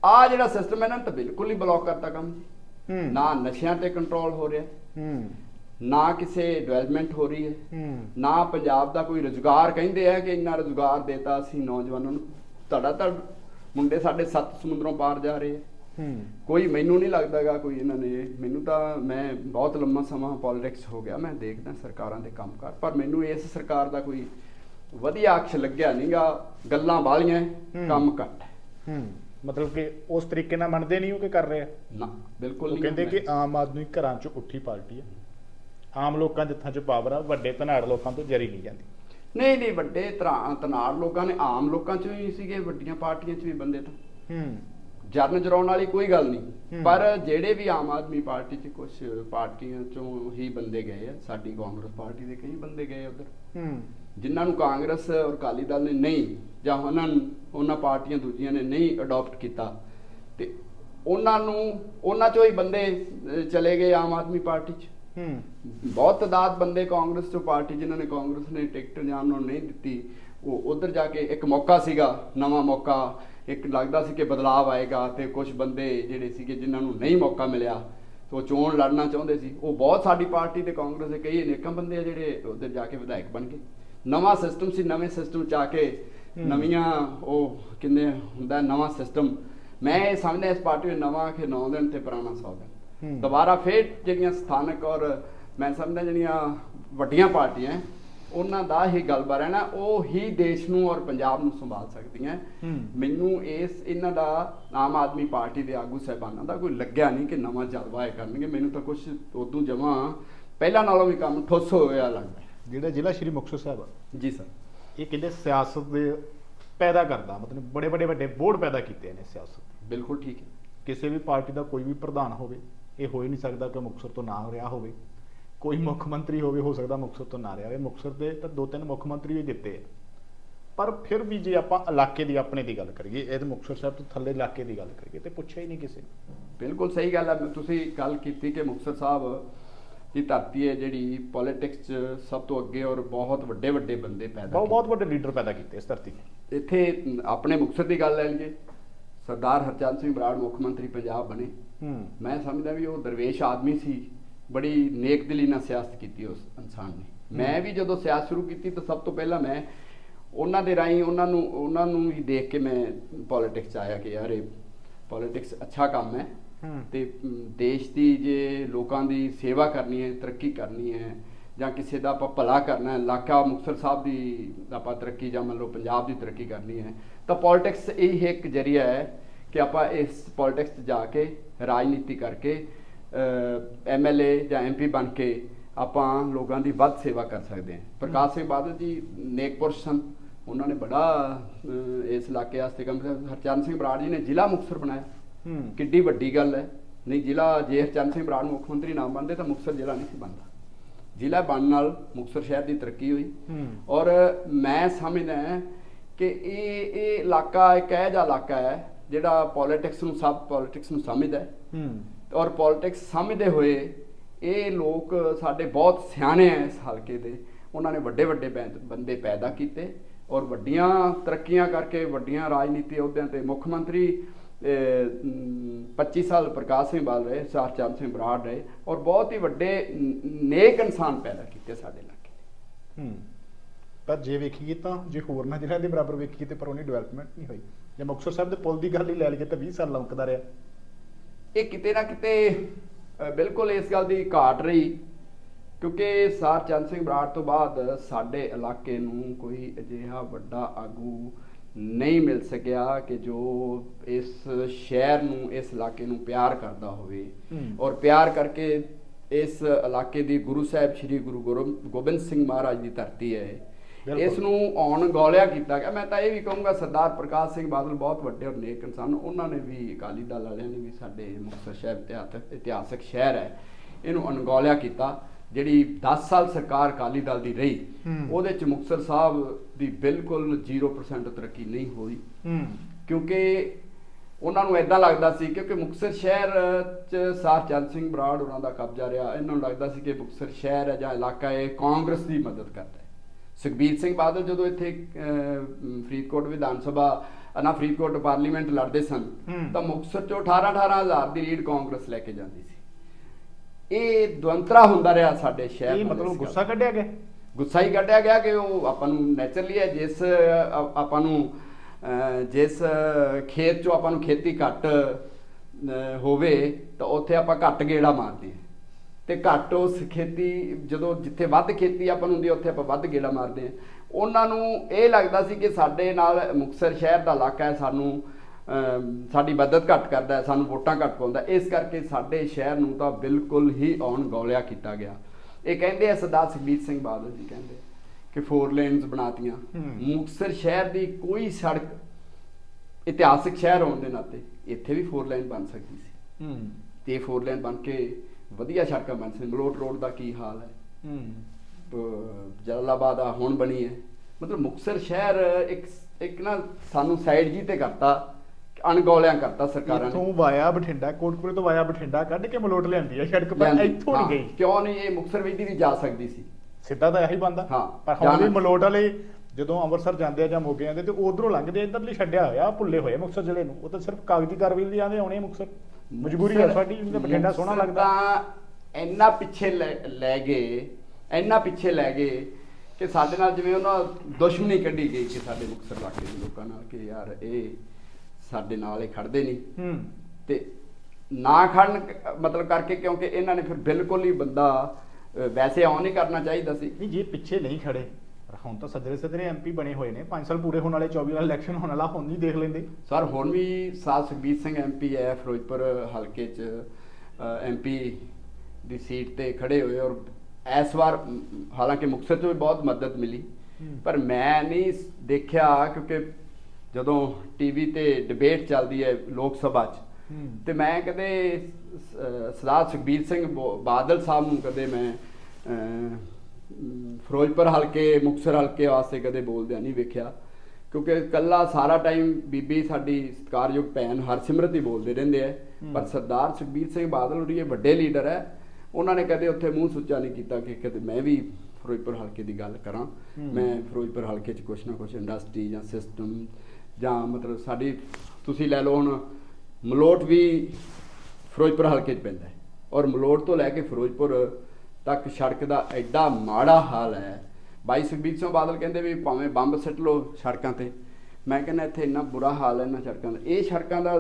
ਆ ਜਿਹੜਾ ਸਿਸਟਮ ਹੈ ਨਾ ਤਾਂ ਬਿਲਕੁਲ ਹੀ ਬਲੌਕ ਕਰਤਾ ਕੰਮ। ਜੀ ਹੂੰ। ਨਾ ਨਸ਼ਿਆਂ ਤੇ ਕੰਟਰੋਲ ਹੋ ਰਿਹਾ। ਹੂੰ। ਨਾ ਕਿਸੇ ਡਿਵੈਲਪਮੈਂਟ ਹੋ ਰਹੀ ਹੈ। ਹੂੰ। ਨਾ ਪੰਜਾਬ ਦਾ ਕੋਈ ਰੁਜ਼ਗਾਰ ਕਹਿੰਦੇ ਆ ਕਿ ਇੰਨਾ ਰੁਜ਼ਗਾਰ ਦੇਤਾ ਅਸੀਂ ਨੌਜਵਾਨਾਂ ਨੂੰ। ਧੜਾ ਧੜ ਮੁੰਡੇ ਸਾਡੇ ਸੱਤ ਸਮੁੰਦਰੋਂ ਪਾਰ ਜਾ ਰਹੇ ਆ। ਹੂੰ। ਕੋਈ ਮੈਨੂੰ ਨਹੀਂ ਲੱਗਦਾਗਾ ਕੋਈ ਇਹਨਾਂ ਨੇ। ਮੈਨੂੰ ਤਾਂ ਮੈਂ ਬਹੁਤ ਲੰਮਾ ਸਮਾਂ ਪੋਲਿਟਿਕਸ ਹੋ ਗਿਆ। ਮੈਂ ਦੇਖਦਾ ਸਰਕਾਰਾਂ ਦੇ ਕੰਮਕਾਰ। ਪਰ ਮੈਨੂੰ ਇਸ ਸਰਕਾਰ ਦਾ ਕੋਈ ਵਧੀਆ ਅਕਸ਼ ਲੱਗਿਆ ਨਹੀਂਗਾ ਗੱਲਾਂ ਵਾਲੀਆਂ ਹੂੰ। ਕੰਮ ਘੱਟ ਮਤਲਬ ਕਿ ਉਸ ਤਰੀਕੇ ਨਾਲ ਮੰਨਦੇ ਨਹੀਂ ਉਹ ਕਿ ਕਰ ਰਹੇ ਆ? ਨਾ ਬਿਲਕੁਲ ਉਹ ਨਹੀਂ ਕਹਿੰਦੇ ਕਿ ਆਮ ਆਦਮੀ ਘਰਾਂ 'ਚ ਉੱਠੀ ਪਾਰਟੀ ਹੈ ਆਮ ਲੋਕਾਂ ਜਿੱਥਾਂ 'ਚ ਪਾਵਰ ਆ ਵੱਡੇ ਧਨਾੜ ਲੋਕਾਂ ਤੋਂ ਜਰੀ ਨਹੀਂ ਜਾਂਦੀ। ਨਹੀਂ ਨਹੀਂ ਵੱਡੇ ਤਨਾੜ ਲੋਕਾਂ ਨੇ ਆਮ ਲੋਕਾਂ ਚ ਵੀ ਸੀਗੇ ਵੱਡੀਆਂ ਪਾਰਟੀਆਂ ਚ ਵੀ ਬੰਦੇ ਤਾਂ। ਹੂੰ। ਜਰਨ ਜਰਾਉਣ ਵਾਲੀ ਕੋਈ ਗੱਲ ਨਹੀਂ। ਪਰ ਜਿਹੜੇ ਵੀ ਆਮ ਆਦਮੀ ਪਾਰਟੀ ਚ ਕੁਝ ਪਾਰਟੀਆਂ ਚੋਂ ਹੀ ਬੰਦੇ ਗਏ ਆ ਸਾਡੀ ਕਾਂਗਰਸ ਪਾਰਟੀ ਦੇ ਕਈ ਬੰਦੇ ਗਏ ਉਧਰ। ਹੂੰ। ਜਿਨ੍ਹਾਂ ਨੂੰ ਕਾਂਗਰਸ ਔਰ ਅਕਾਲੀ ਦਲ ਨੇ ਨਹੀਂ ਜਾਂ ਉਹਨਾਂ ਉਹਨਾਂ ਪਾਰਟੀਆਂ ਦੂਜੀਆਂ ਨੇ ਨਹੀਂ ਅਡਾਪਟ ਕੀਤਾ ਤੇ ਉਹਨਾਂ ਨੂੰ ਉਹਨਾਂ ਚੋਂ ਹੀ ਬੰਦੇ ਚਲੇ ਗਏ ਆਮ ਆਦਮੀ ਪਾਰਟੀ ਚ। ਹੂੰ। ਬਹੁਤ ਤਾਦਾਦ ਬੰਦੇ ਕਾਂਗਰਸ ਤੋਂ ਪਾਰਟੀ ਜਿਨ੍ਹਾਂ ਨੇ ਕਾਂਗਰਸ ਨੇ ਟਿਕਟ ਜਾਂ ਉਹਨਾਂ ਨੂੰ ਨਹੀਂ ਦਿੱਤੀ ਉਹ ਉਧਰ ਜਾ ਕੇ ਇੱਕ ਮੌਕਾ ਸੀਗਾ ਨਵਾਂ ਮੌਕਾ ਇੱਕ ਲੱਗਦਾ ਸੀ ਕਿ ਬਦਲਾਅ ਆਏਗਾ ਤੇ ਕੁਝ ਬੰਦੇ ਜਿਹੜੇ ਸੀਗੇ ਜਿਨ੍ਹਾਂ ਨੂੰ ਨਹੀਂ ਮੌਕਾ ਮਿਲਿਆ ਤੇ ਉਹ ਚੋਣ ਲੜਨਾ ਚਾਹੁੰਦੇ ਸੀ। ਉਹ ਬਹੁਤ ਸਾਡੀ ਪਾਰਟੀ ਤੇ ਕਾਂਗਰਸ ਦੇ ਕਈ ਅਨੇਕਾਂ ਬੰਦੇ ਆ ਜਿਹੜੇ ਉਧਰ ਜਾ ਕੇ ਵਿਧਾਇਕ ਬਣ ਗਏ। ਨਵਾਂ ਸਿਸਟਮ ਸੀ ਨਵੇਂ ਸਿਸਟਮ ਚ ਆ ਕੇ। ਨਵੀਆਂ ਉਹ ਕਿੰਨੇ ਹੁੰਦਾ ਨਵਾਂ ਸਿਸਟਮ ਮੈਂ ਇਹ ਸਮਝਦਾ ਇਸ ਪਾਰਟੀ ਨੂੰ ਨਵਾਂ ਕਿ 9 ਦਿਨ ਤੇ ਪੁਰਾਣਾ 100 ਦਿਨ। ਦੁਬਾਰਾ ਫੇਰ ਜਿਹੜੀਆਂ ਸਥਾਨਕ ਔਰ ਮੈਂ ਸਮਝਦਾ ਜਿਹੜੀਆਂ ਵੱਡੀਆਂ ਪਾਰਟੀਆਂ ਉਹਨਾਂ ਦਾ ਹੀ ਗਲਬਾ ਰਹਿਣਾ ਉਹ ਹੀ ਦੇਸ਼ ਨੂੰ ਔਰ ਪੰਜਾਬ ਨੂੰ ਸੰਭਾਲ ਸਕਦੀਆਂ। ਮੈਨੂੰ ਇਸ ਇਹਨਾਂ ਦਾ ਆਮ ਆਦਮੀ ਪਾਰਟੀ ਦੇ ਆਗੂ ਸਹਿਬਾਨਾਂ ਦਾ ਕੋਈ ਲੱਗਿਆ ਨਹੀਂ ਕਿ ਨਵਾਂ ਜਲਵਾ ਇਹ ਕਰਨਗੇ ਮੈਨੂੰ ਤਾਂ ਕੁਝ ਉਦੋਂ ਜਮਾ ਪਹਿਲਾਂ ਨਾਲੋਂ ਵੀ ਕੰਮ ਠੁੱਸ ਹੋਇਆ ਲੱਗਦਾ। ਜਿਹੜਾ ਜ਼ਿਲ੍ਹਾ ਸ਼੍ਰੀ ਮੁਕਤਸਰ ਸਾਹਿਬ ਜੀ ਸਰ ਇਹ ਕਹਿੰਦੇ ਸਿਆਸਤ ਦੇ ਪੈਦਾ ਕਰਦਾ ਮਤਲਬ ਬੜੇ ਬੜੇ ਵੱਡੇ ਬੋਰਡ ਪੈਦਾ ਕੀਤੇ ਨੇ ਸਿਆਸਤ ਦੇ। ਬਿਲਕੁਲ ਠੀਕ ਹੈ। ਕਿਸੇ ਵੀ ਪਾਰਟੀ ਦਾ ਕੋਈ ਵੀ ਪ੍ਰਧਾਨ ਹੋਵੇ ਇਹ ਹੋ ਹੀ ਨਹੀਂ ਸਕਦਾ ਕਿ ਮੁਕਤਸਰ ਤੋਂ ਨਾ ਰਿਹਾ ਹੋਵੇ। ਕੋਈ ਮੁੱਖ ਮੰਤਰੀ ਹੋਵੇ ਹੋ ਸਕਦਾ ਮੁਕਤਸਰ ਤੋਂ ਨਾ ਰਿਹਾ ਹੋਵੇ। ਮੁਕਤਸਰ ਦੇ ਤਾਂ ਦੋ ਤਿੰਨ ਮੁੱਖ ਮੰਤਰੀ ਵੀ ਜਿੱਤੇ ਆ। ਪਰ ਫਿਰ ਵੀ ਜੇ ਆਪਾਂ ਇਲਾਕੇ ਦੀ ਆਪਣੇ ਦੀ ਗੱਲ ਕਰੀਏ ਇਹ ਤਾਂ ਮੁਕਤਸਰ ਸਾਹਿਬ ਤੋਂ ਥੱਲੇ ਇਲਾਕੇ ਦੀ ਗੱਲ ਕਰੀਏ ਤੇ ਪੁੱਛਿਆ ਹੀ ਨਹੀਂ ਕਿਸੇ। ਬਿਲਕੁਲ ਸਹੀ ਗੱਲ ਹੈ ਤੁਸੀਂ ਗੱਲ ਕੀਤੀ ਕਿ ਮੁਕਤਸਰ ਸਾਹਿਬ ਦੀ ਧਰਤੀ ਹੈ ਜਿਹੜੀ ਪੋਲਿਟਿਕਸ 'ਚ ਸਭ ਤੋਂ ਅੱਗੇ ਔਰ ਬਹੁਤ ਵੱਡੇ ਵੱਡੇ ਬੰਦੇ ਪੈਦਾ ਬਹੁਤ ਬਹੁਤ ਵੱਡੇ ਲੀਡਰ ਪੈਦਾ ਕੀਤੇ ਇਸ ਧਰਤੀ ਤੇ। ਇੱਥੇ ਆਪਣੇ ਮੁਕਤਸਰ ਦੀ ਗੱਲ ਲੈ ਲਈਏ ਸਰਦਾਰ ਹਰਚੰਦ ਸਿੰਘ ਬਰਾੜ ਮੁੱਖ ਮੰਤਰੀ ਪੰਜਾਬ ਬਣੇ। ਮੈਂ ਸਮਝਦਾ ਵੀ ਉਹ ਦਰਵੇਸ਼ ਆਦਮੀ ਸੀ। ਬੜੀ ਨੇਕ ਦਿਲੀ ਨਾਲ ਸਿਆਸਤ ਕੀਤੀ ਉਸ ਇਨਸਾਨ ਨੇ। ਮੈਂ ਵੀ ਜਦੋਂ ਸਿਆਸਤ ਸ਼ੁਰੂ ਕੀਤੀ ਤਾਂ ਸਭ ਤੋਂ ਪਹਿਲਾਂ ਮੈਂ ਉਹਨਾਂ ਦੇ ਰਾਹੀਂ ਉਹਨਾਂ ਨੂੰ ਉਹਨਾਂ ਨੂੰ ਹੀ ਦੇਖ ਕੇ ਮੈਂ ਪੋਲਿਟਿਕਸ ਆਇਆ ਕਿ ਯਾਰ ਇਹ ਪੋਲਿਟਿਕਸ ਅੱਛਾ ਕੰਮ ਹੂੰ। ਤੇ ਦੇਸ਼ ਦੀ ਜੇ ਲੋਕਾਂ ਦੀ ਸੇਵਾ ਕਰਨੀ ਹੈ ਤਰੱਕੀ ਕਰਨੀ ਹੈ ਜਾਂ ਕਿਸੇ ਦਾ ਆਪਾਂ ਭਲਾ ਕਰਨਾ ਹੈ ਇਲਾਕਾ ਮੁਕਤਸਰ ਸਾਹਿਬ ਦੀ ਆਪਾਂ ਤਰੱਕੀ ਜਾਂ ਮੰਨ ਲਓ ਪੰਜਾਬ ਦੀ ਤਰੱਕੀ ਕਰਨੀ ਹੈ ਤਾਂ ਪੋਲਿਟਿਕਸ ਇਹ ਇੱਕ ਜਰੀਆ ਹੈ ਕਿ ਆਪਾਂ ਇਸ ਪੋਲਿਟਿਕਸ 'ਚ ਜਾ ਕੇ ਰਾਜਨੀਤੀ ਕਰਕੇ ਐਮਐਲਏ ਜਾਂ ਐਮਪੀ ਬਣ ਕੇ ਆਪਾਂ ਲੋਕਾਂ ਦੀ ਵੱਧ ਸੇਵਾ ਕਰ ਸਕਦੇ ਹਾਂ। ਪ੍ਰਕਾਸ਼ ਸਿੰਘ ਬਾਦਲ ਜੀ ਨੇਕ ਪੁਰਸ਼ ਸਨ। ਉਹਨਾਂ ਨੇ ਬੜਾ ਇਸ ਇਲਾਕੇ ਵਾਸਤੇ ਕੰਮ ਕੀਤਾ। ਹਰਚੰਦ ਸਿੰਘ ਬਰਾੜ ਜੀ ਨੇ ਜ਼ਿਲ੍ਹਾ ਮੁਕਤਸਰ ਬਣਾਇਆ। ਹੂੰ। ਕਿੱਡੀ ਵੱਡੀ ਗੱਲ ਹੈ। ਨਹੀਂ ਜ਼ਿਲ੍ਹਾ ਜੇ ਹਰਚੰਦ ਸਿੰਘ ਬਰਾੜ ਮੁੱਖ ਮੰਤਰੀ ਨਾ ਬਣਦੇ ਤਾਂ ਮੁਕਤਸਰ ਜ਼ਿਲ੍ਹਾ ਨਹੀਂ ਸੀ ਬਣਦਾ। ਜ਼ਿਲ੍ਹਾ ਬਣਨ ਨਾਲ ਮੁਕਤਸਰ ਸ਼ਹਿਰ ਦੀ ਤਰੱਕੀ ਹੋਈ। ਔਰ ਮੈਂ ਸਮਝਦਾ ਕਿ ਇਹ ਇਹ ਇਲਾਕਾ ਇੱਕ ਇਹੋ ਜਿਹਾ ਇਲਾਕਾ ਹੈ ਜਿਹੜਾ ਪੋਲਿਟਿਕਸ ਨੂੰ ਸਭ ਪੋਲਿਟਿਕਸ ਨੂੰ ਸਮਝਦਾ ਹੈ। ਔਰ ਪੋਲਿਟਿਕਸ ਸਮਝਦੇ ਹੋਏ ਇਹ ਲੋਕ ਸਾਡੇ ਬਹੁਤ ਸਿਆਣੇ ਆ ਇਸ ਹਲਕੇ ਦੇ। ਉਹਨਾਂ ਨੇ ਵੱਡੇ ਵੱਡੇ ਬੰਦੇ ਪੈਦਾ ਕੀਤੇ। ਔਰ ਵੱਡੀਆਂ ਤਰੱਕੀਆਂ ਕਰਕੇ ਵੱਡੀਆਂ ਰਾਜਨੀਤੀ ਅਹੁਦਿਆਂ ਤੇ ਮੁੱਖ ਮੰਤਰੀ 25 ਸਾਲ ਪ੍ਰਕਾਸ਼ ਸਿੰਘ ਬਾਲ ਰਹੇ ਸਰਚੰਦ ਸਿੰਘ ਬਰਾੜ ਰਹੇ ਔਰ ਬਹੁਤ ਹੀ ਵੱਡੇ ਨੇਕ ਇਨਸਾਨ ਪੈਦਾ ਕੀਤੇ ਸਾਡੇ ਇਲਾਕੇ ਹੂੰ। ਪਰ ਜੇ ਵੇਖੀਏ ਤਾਂ ਜੇ ਹੋਰ ਨਾ ਜ਼ਿਲ੍ਹਿਆਂ ਦੇ ਬਰਾਬਰ ਵੇਖੀਏ ਤੇ ਪਰ ਉਹਨੀ ਡਿਵੈਲਪਮੈਂਟ ਨਹੀਂ ਹੋਈ। ਜੇ ਮੁਕਤਸਰ ਸਾਹਿਬ ਦੇ ਪੁਲ ਦੀ ਗੱਲ ਹੀ ਲੈ ਲਈਏ ਤਾਂ 20 ਸਾਲ ਲੰਕਦਾ ਰਿਹਾ। ਇਹ ਕਿਤੇ ਨਾ ਕਿਤੇ ਬਿਲਕੁਲ ਇਸ ਗੱਲ ਦੀ ਘਾਟ ਰਹੀ ਕਿਉਂਕਿ ਸਾਰ ਚੰਦ ਸਿੰਘ ਬਰਾੜ ਤੋਂ ਬਾਅਦ ਸਾਡੇ ਇਲਾਕੇ ਨੂੰ ਕੋਈ ਅਜਿਹਾ ਵੱਡਾ ਆਗੂ ਨਹੀਂ ਮਿਲ ਸਕਿਆ ਕਿ ਜੋ ਇਸ ਸ਼ਹਿਰ ਨੂੰ ਇਸ ਇਲਾਕੇ ਨੂੰ ਪਿਆਰ ਕਰਦਾ ਹੋਵੇ। ਔਰ ਪਿਆਰ ਕਰਕੇ ਇਸ ਇਲਾਕੇ ਦੀ ਗੁਰੂ ਸਾਹਿਬ ਸ੍ਰੀ ਗੁਰੂ ਗੋਬਿੰਦ ਸਿੰਘ ਮਹਾਰਾਜ ਦੀ ਧਰਤੀ ਹੈ। ਇਸ ਨੂੰ ਆਉਣ ਗੌਲਿਆ ਕੀਤਾ ਗਿਆ। ਮੈਂ ਤਾਂ ਇਹ ਵੀ ਕਹੂੰਗਾ ਸਰਦਾਰ ਪ੍ਰਕਾਸ਼ ਸਿੰਘ ਬਾਦਲ ਬਹੁਤ ਵੱਡੇ ਔਰ ਨੇਕ ਇਨਸਾਨ। ਉਹਨਾਂ ਨੇ ਵੀ ਅਕਾਲੀ ਦਲ ਵਾਲਿਆਂ ਨੇ ਵੀ ਸਾਡੇ ਮੁਕਤਸਰ ਸ਼ਹਿਰ ਇਤਿਹਾਸਕ ਇਤਿਹਾਸਕ ਸ਼ਹਿਰ ਹੈ। ਇਹਨੂੰ ਅਣਗੌਲਿਆ ਕੀਤਾ। ਜਿਹੜੀ 10 ਸਾਲ ਸਰਕਾਰ ਅਕਾਲੀ ਦਲ ਦੀ ਰਹੀ। ਉਹਦੇ ਚ ਮੁਕਤਸਰ ਸਾਹਿਬ ਦੀ ਬਿਲਕੁਲ 0% ਤਰੱਕੀ ਨਹੀਂ ਹੋਈ ਕਿਉਂਕਿ ਉਹਨਾਂ ਨੂੰ ਐਦਾਂ ਲੱਗਦਾ ਸੀ ਕਿਉਂਕਿ ਮੁਕਤਸਰ ਸ਼ਹਿਰ ਚ ਸਾਰ ਚੰਦ ਸਿੰਘ ਬਰਾੜ ਉਹਨਾਂ ਦਾ ਕਬਜ਼ਾ ਰਿਹਾ ਇਹਨਾਂ ਨੂੰ ਲੱਗਦਾ ਸੀ ਕਿ ਮੁਕਤਸਰ ਸ਼ਹਿਰ ਹੈ ਜਾਂ ਇਲਾਕਾ ਹੈ ਕਾਂਗਰਸ ਦੀ ਮਦਦ ਕਰਦਾ ਹੈ ਸੁਖਬੀਰ ਸਿੰਘ ਬਾਦਲ ਜਦੋਂ ਇੱਥੇ ਫਰੀਦਕੋਟ ਵਿਧਾਨ ਸਭਾ ਨਾ ਫਰੀਦਕੋਟ ਪਾਰਲੀਮੈਂਟ ਲੜਦੇ ਸਨ। ਤਾਂ ਮੁਕਤਸਰ ਚੋਂ 18 18000 ਦੀ ਲੀਡ ਕਾਂਗਰਸ ਲੈ ਕੇ ਜਾਂਦੀ ਸੀ ਇਹ ਦਵੰਤਰਾ ਹੁੰਦਾ ਰਿਹਾ ਸਾਡੇ ਸ਼ਹਿਰ ਇਹ ਮਤਲਬ ਗੁੱਸਾ ਕੱਢਿਆ ਗਿਆ? ਗੁੱਸਾ ਹੀ ਕੱਢਿਆ ਗਿਆ ਕਿ ਉਹ ਆਪਾਂ ਨੂੰ ਨੇਚਰਲੀ ਹੈ ਜਿਸ ਆਪਾਂ ਨੂੰ ਜਿਸ ਖੇਤ ਚੋਂ ਆਪਾਂ ਨੂੰ ਖੇਤੀ ਘੱਟ ਹੋਵੇ ਤਾਂ ਉੱਥੇ ਆਪਾਂ ਘੱਟ ਗੇੜਾ ਮਾਰਦੇ ਹਾਂ ਤੇ ਘੱਟ ਉਸ ਖੇਤੀ ਜਦੋਂ ਜਿੱਥੇ ਵੱਧ ਖੇਤੀ ਆਪਾਂ ਨੂੰ ਹੁੰਦੀ ਉੱਥੇ ਆਪਾਂ ਵੱਧ ਗੇੜਾ ਮਾਰਦੇ ਹਾਂ। ਉਹਨਾਂ ਨੂੰ ਇਹ ਲੱਗਦਾ ਸੀ ਕਿ ਸਾਡੇ ਨਾਲ ਮੁਕਤਸਰ ਸ਼ਹਿਰ ਦਾ ਇਲਾਕਾ ਹੈ ਸਾਨੂੰ ਸਾਡੀ ਮਦਦ ਘੱਟ ਕਰਦਾ ਹੈ ਸਾਨੂੰ ਵੋਟਾਂ ਘੱਟ ਪਾਉਂਦਾ। ਇਸ ਕਰਕੇ ਸਾਡੇ ਸ਼ਹਿਰ ਨੂੰ ਤਾਂ ਬਿਲਕੁਲ ਹੀ ਔਨ ਗੌਲਿਆ ਕੀਤਾ ਗਿਆ। ਇਹ ਕਹਿੰਦੇ ਆ ਸਰਦਾਰ ਸੁਖਬੀਰ ਸਿੰਘ ਬਾਦਲ ਜੀ ਕਹਿੰਦੇ ਕਿ ਫੋਰ ਲੇਨਸ ਬਣਾਤੀਆਂ। ਹੂੰ। ਮੁਕਤਸਰ ਸ਼ਹਿਰ ਦੀ ਕੋਈ ਸੜਕ ਇਤਿਹਾਸਕ ਸ਼ਹਿਰ ਹੋਣ ਦੇ ਨਾਤੇ ਇੱਥੇ ਵੀ ਫੋਰ ਲਾਈਨ ਬਣ ਸਕਦੀ ਸੀ। ਹੂੰ। ਤੇ ਫੋਰ ਲਾਈਨ ਬਣ ਕੇ ਵਧੀਆ ਸੜਕਾਂ ਬਣ ਸਕਦੀਆਂ। ਮਲੋਟ ਰੋਡ ਦਾ ਕੀ ਹਾਲ ਹੈ? ਜਲਾਲਾਬਾਦ ਆ ਹੁਣ ਬਣੀ ਹੈ। ਮਤਲਬ ਮੁਕਤਸਰ ਸ਼ਹਿਰ ਇੱਕ ਇੱਕ ਨਾ ਸਾਨੂੰ ਸਾਈਡ ਜੀ ਤੇ ਕਰਤਾ। ਅਣਗੌਲਿਆਂ ਕਰਤਾ ਸਰਕਾਰਾਂ ਨੇ। ਇੱਥੋਂ ਵਾਇਆ ਬਠਿੰਡਾ ਕੋਟਪੁਰੇ ਤੋਂ ਵਾਇਆ ਬਠਿੰਡਾ ਕੱਢ ਕੇ ਮਲੋਟ ਲਿਆਂਦੀ ਆ ਸੜਕ ਪਰ ਲਿਆਂਦੀ। ਇੱਥੋਂ ਨਹੀਂ ਹਾਂ, ਗਈ। ਕਿਉਂ ਨਹੀਂ ਇਹ ਮੁਕਤਸਰ ਵਿਧੀ ਵੀ ਜਾ ਸਕਦੀ ਸੀ। ਸਿੱਧਾ ਤਾਂ ਇਹੀ ਬੰਦਾ। ਹਾਂ, ਪਰ ਹੁਣ ਵੀ। ਮਲੋਟ ਵਾਲੇ ਜਦੋਂ ਅੰਮ੍ਰਿਤਸਰ ਜਾਂਦੇ ਆ ਜਾਂ ਮੋਗੇ ਆਉਂਦੇ ਤੇ ਉਧਰੋਂ ਲੰਘਦੇ ਆ ਇੱਧਰਲੀ ਛੱਡਿਆ ਹੋਇਆ ਭੁੱਲੇ ਹੋਏ ਮੁਕਤਸਰ ਜ਼ਿਲ੍ਹੇ ਨੂੰ। ਉਹ ਤਾਂ ਸਿਰਫ ਕਾਗਜ਼ੀ ਕਾਰਵਾਈ ਲਈ ਆਉਂਦੇ ਆਉਣੇ ਆ ਮੁਕਤਸਰ। ਮਜਬੂਰੀ ਆ ਮੁਕਤਸਰ- ਸਾਡੀ ਨਹੀਂ ਤਾਂ ਬਠਿੰਡਾ ਸੋਹਣਾ ਮੁਕਤਸਰ ਲੱਗਦਾ। ਤਾਂ ਇੰਨਾ ਪਿੱਛੇ ਲੈ ਲੈ ਗਏ ਇੰਨਾ ਪਿੱਛੇ ਲੈ ਗਏ ਕਿ ਸਾਡੇ ਨਾਲ ਜਿਵੇਂ ਉਹਨਾਂ ਦੁਸ਼ਮਣੀ ਕੱਢੀ ਗਈ ਕਿ ਸਾਡੇ ਮੁਕਤਸਰ ਇਲਾਕੇ ਦੇ ਲੋਕਾਂ ਨਾਲ ਕਿ ਯਾਰ ਇਹ ਸਾਡੇ ਨਾਲ ਇਹ ਖੜਦੇ ਨਹੀਂ। ਹੂੰ। ਤੇ ਨਾ ਖੜਨ ਮਤਲਬ ਕਰਕੇ ਕਿਉਂਕਿ ਇਹਨਾਂ ਨੇ ਫਿਰ ਬਿਲਕੁਲ ਹੀ ਬੰਦਾ ਵੈਸੇ ਆਉਣ ਨਹੀਂ ਕਰਨਾ ਚਾਹੀਦਾ ਸੀ। ਨਹੀਂ ਜੇ ਪਿੱਛੇ ਨਹੀਂ ਖੜੇ ਹੁਣ ਤਾਂ ਸੱਜਰੇ ਸੱਜਰੇ ਐਮਪੀ ਬਣੇ ਹੋਏ ਨੇ 5 ਸਾਲ ਪੂਰੇ ਹੋਣ ਵਾਲੇ 24 ਵਾਲਾ ਇਲੈਕਸ਼ਨ ਹੋਣ ਵਾਲਾ ਹੁਣ ਨਹੀਂ ਦੇਖ ਲੈਂਦੇ। ਸਰ ਹੁਣ ਵੀ ਸਾਧ ਸੁਖਬੀਰ ਸਿੰਘ ਐਮਪੀ ਹੈ ਫਿਰੋਜ਼ਪੁਰ ਹਲਕੇ ਚ ਐਮਪੀ ਦੀ ਸੀਟ ਤੇ ਖੜੇ ਹੋਏ ਔਰ ਇਸ ਵਾਰ ਹਾਲਾਂਕਿ ਮੁਕਤਸਰ ਤੋਂ ਵੀ ਬਹੁਤ ਮਦਦ ਮਿਲੀ। ਪਰ ਮੈਂ ਨਹੀਂ ਦੇਖਿਆ ਕਿਉਂਕਿ ਜਦੋਂ ਟੀਵੀ ਤੇ ਡਿਬੇਟ ਚੱਲਦੀ ਹੈ ਲੋਕ ਸਭਾ 'ਚ। ਤੇ ਮੈਂ ਕਦੇ ਸਰਦਾਰ ਸੁਖਬੀਰ ਸਿੰਘ ਬਾਦਲ ਸਾਹਿਬ ਨੂੰ ਕਦੇ ਮੈਂ ਫਿਰੋਜ਼ਪੁਰ ਹਲਕੇ ਮੁਕਤਸਰ ਹਲਕੇ ਵਾਸਤੇ ਕਦੇ ਬੋਲਦਿਆਂ ਨਹੀਂ ਵੇਖਿਆ ਕਿਉਂਕਿ ਕੱਲਾ ਸਾਰਾ ਟਾਈਮ ਬੀਬੀ ਸਾਡੀ ਸਤਿਕਾਰਯੋਗ ਭੈਣ ਹਰਸਿਮਰਤ ਹੀ ਬੋਲਦੇ ਰਹਿੰਦੇ ਆ। ਪਰ ਸਰਦਾਰ ਸੁਖਬੀਰ ਸਿੰਘ ਬਾਦਲ ਹੋਰੀ ਇਹ ਵੱਡੇ ਲੀਡਰ ਹੈ ਉਹਨਾਂ ਨੇ ਕਦੇ ਉੱਥੇ ਮੂੰਹ ਸੁੱਚਾ ਨਹੀਂ ਕੀਤਾ ਕਿ ਕਦੇ ਮੈਂ ਵੀ ਫਿਰੋਜ਼ਪੁਰ ਹਲਕੇ ਦੀ ਗੱਲ ਕਰਾਂ। ਮੈਂ ਫਿਰੋਜ਼ਪੁਰ ਹਲਕੇ 'ਚ ਕੁਛ ਨਾ ਕੁਛ ਇੰਡਸਟਰੀ ਜਾਂ ਸਿਸਟਮ ਜਾਂ ਮਤਲਬ ਸਾਡੀ, ਤੁਸੀਂ ਲੈ ਲਓ ਹੁਣ ਮਲੋਟ ਵੀ ਫਿਰੋਜ਼ਪੁਰ ਹਲਕੇ 'ਚ ਪੈਂਦਾ ਹੈ ਔਰ ਮਲੋਟ ਤੋਂ ਲੈ ਕੇ ਫਿਰੋਜ਼ਪੁਰ ਤੱਕ ਸੜਕ ਦਾ ਐਡਾ ਮਾੜਾ ਹਾਲ ਹੈ। ਬਾਈ ਸੁਖਬੀਰ ਸਿੰਘ ਬਾਦਲ ਕਹਿੰਦੇ ਵੀ ਭਾਵੇਂ ਬੰਬ ਸਿੱਟ ਲਓ ਸੜਕਾਂ ਤੇ, ਮੈਂ ਕਹਿੰਦਾ ਇੱਥੇ ਇੰਨਾ ਬੁਰਾ ਹਾਲ ਹੈ ਇਹਨਾਂ ਸੜਕਾਂ ਦਾ। ਇਹ ਸੜਕਾਂ ਦਾ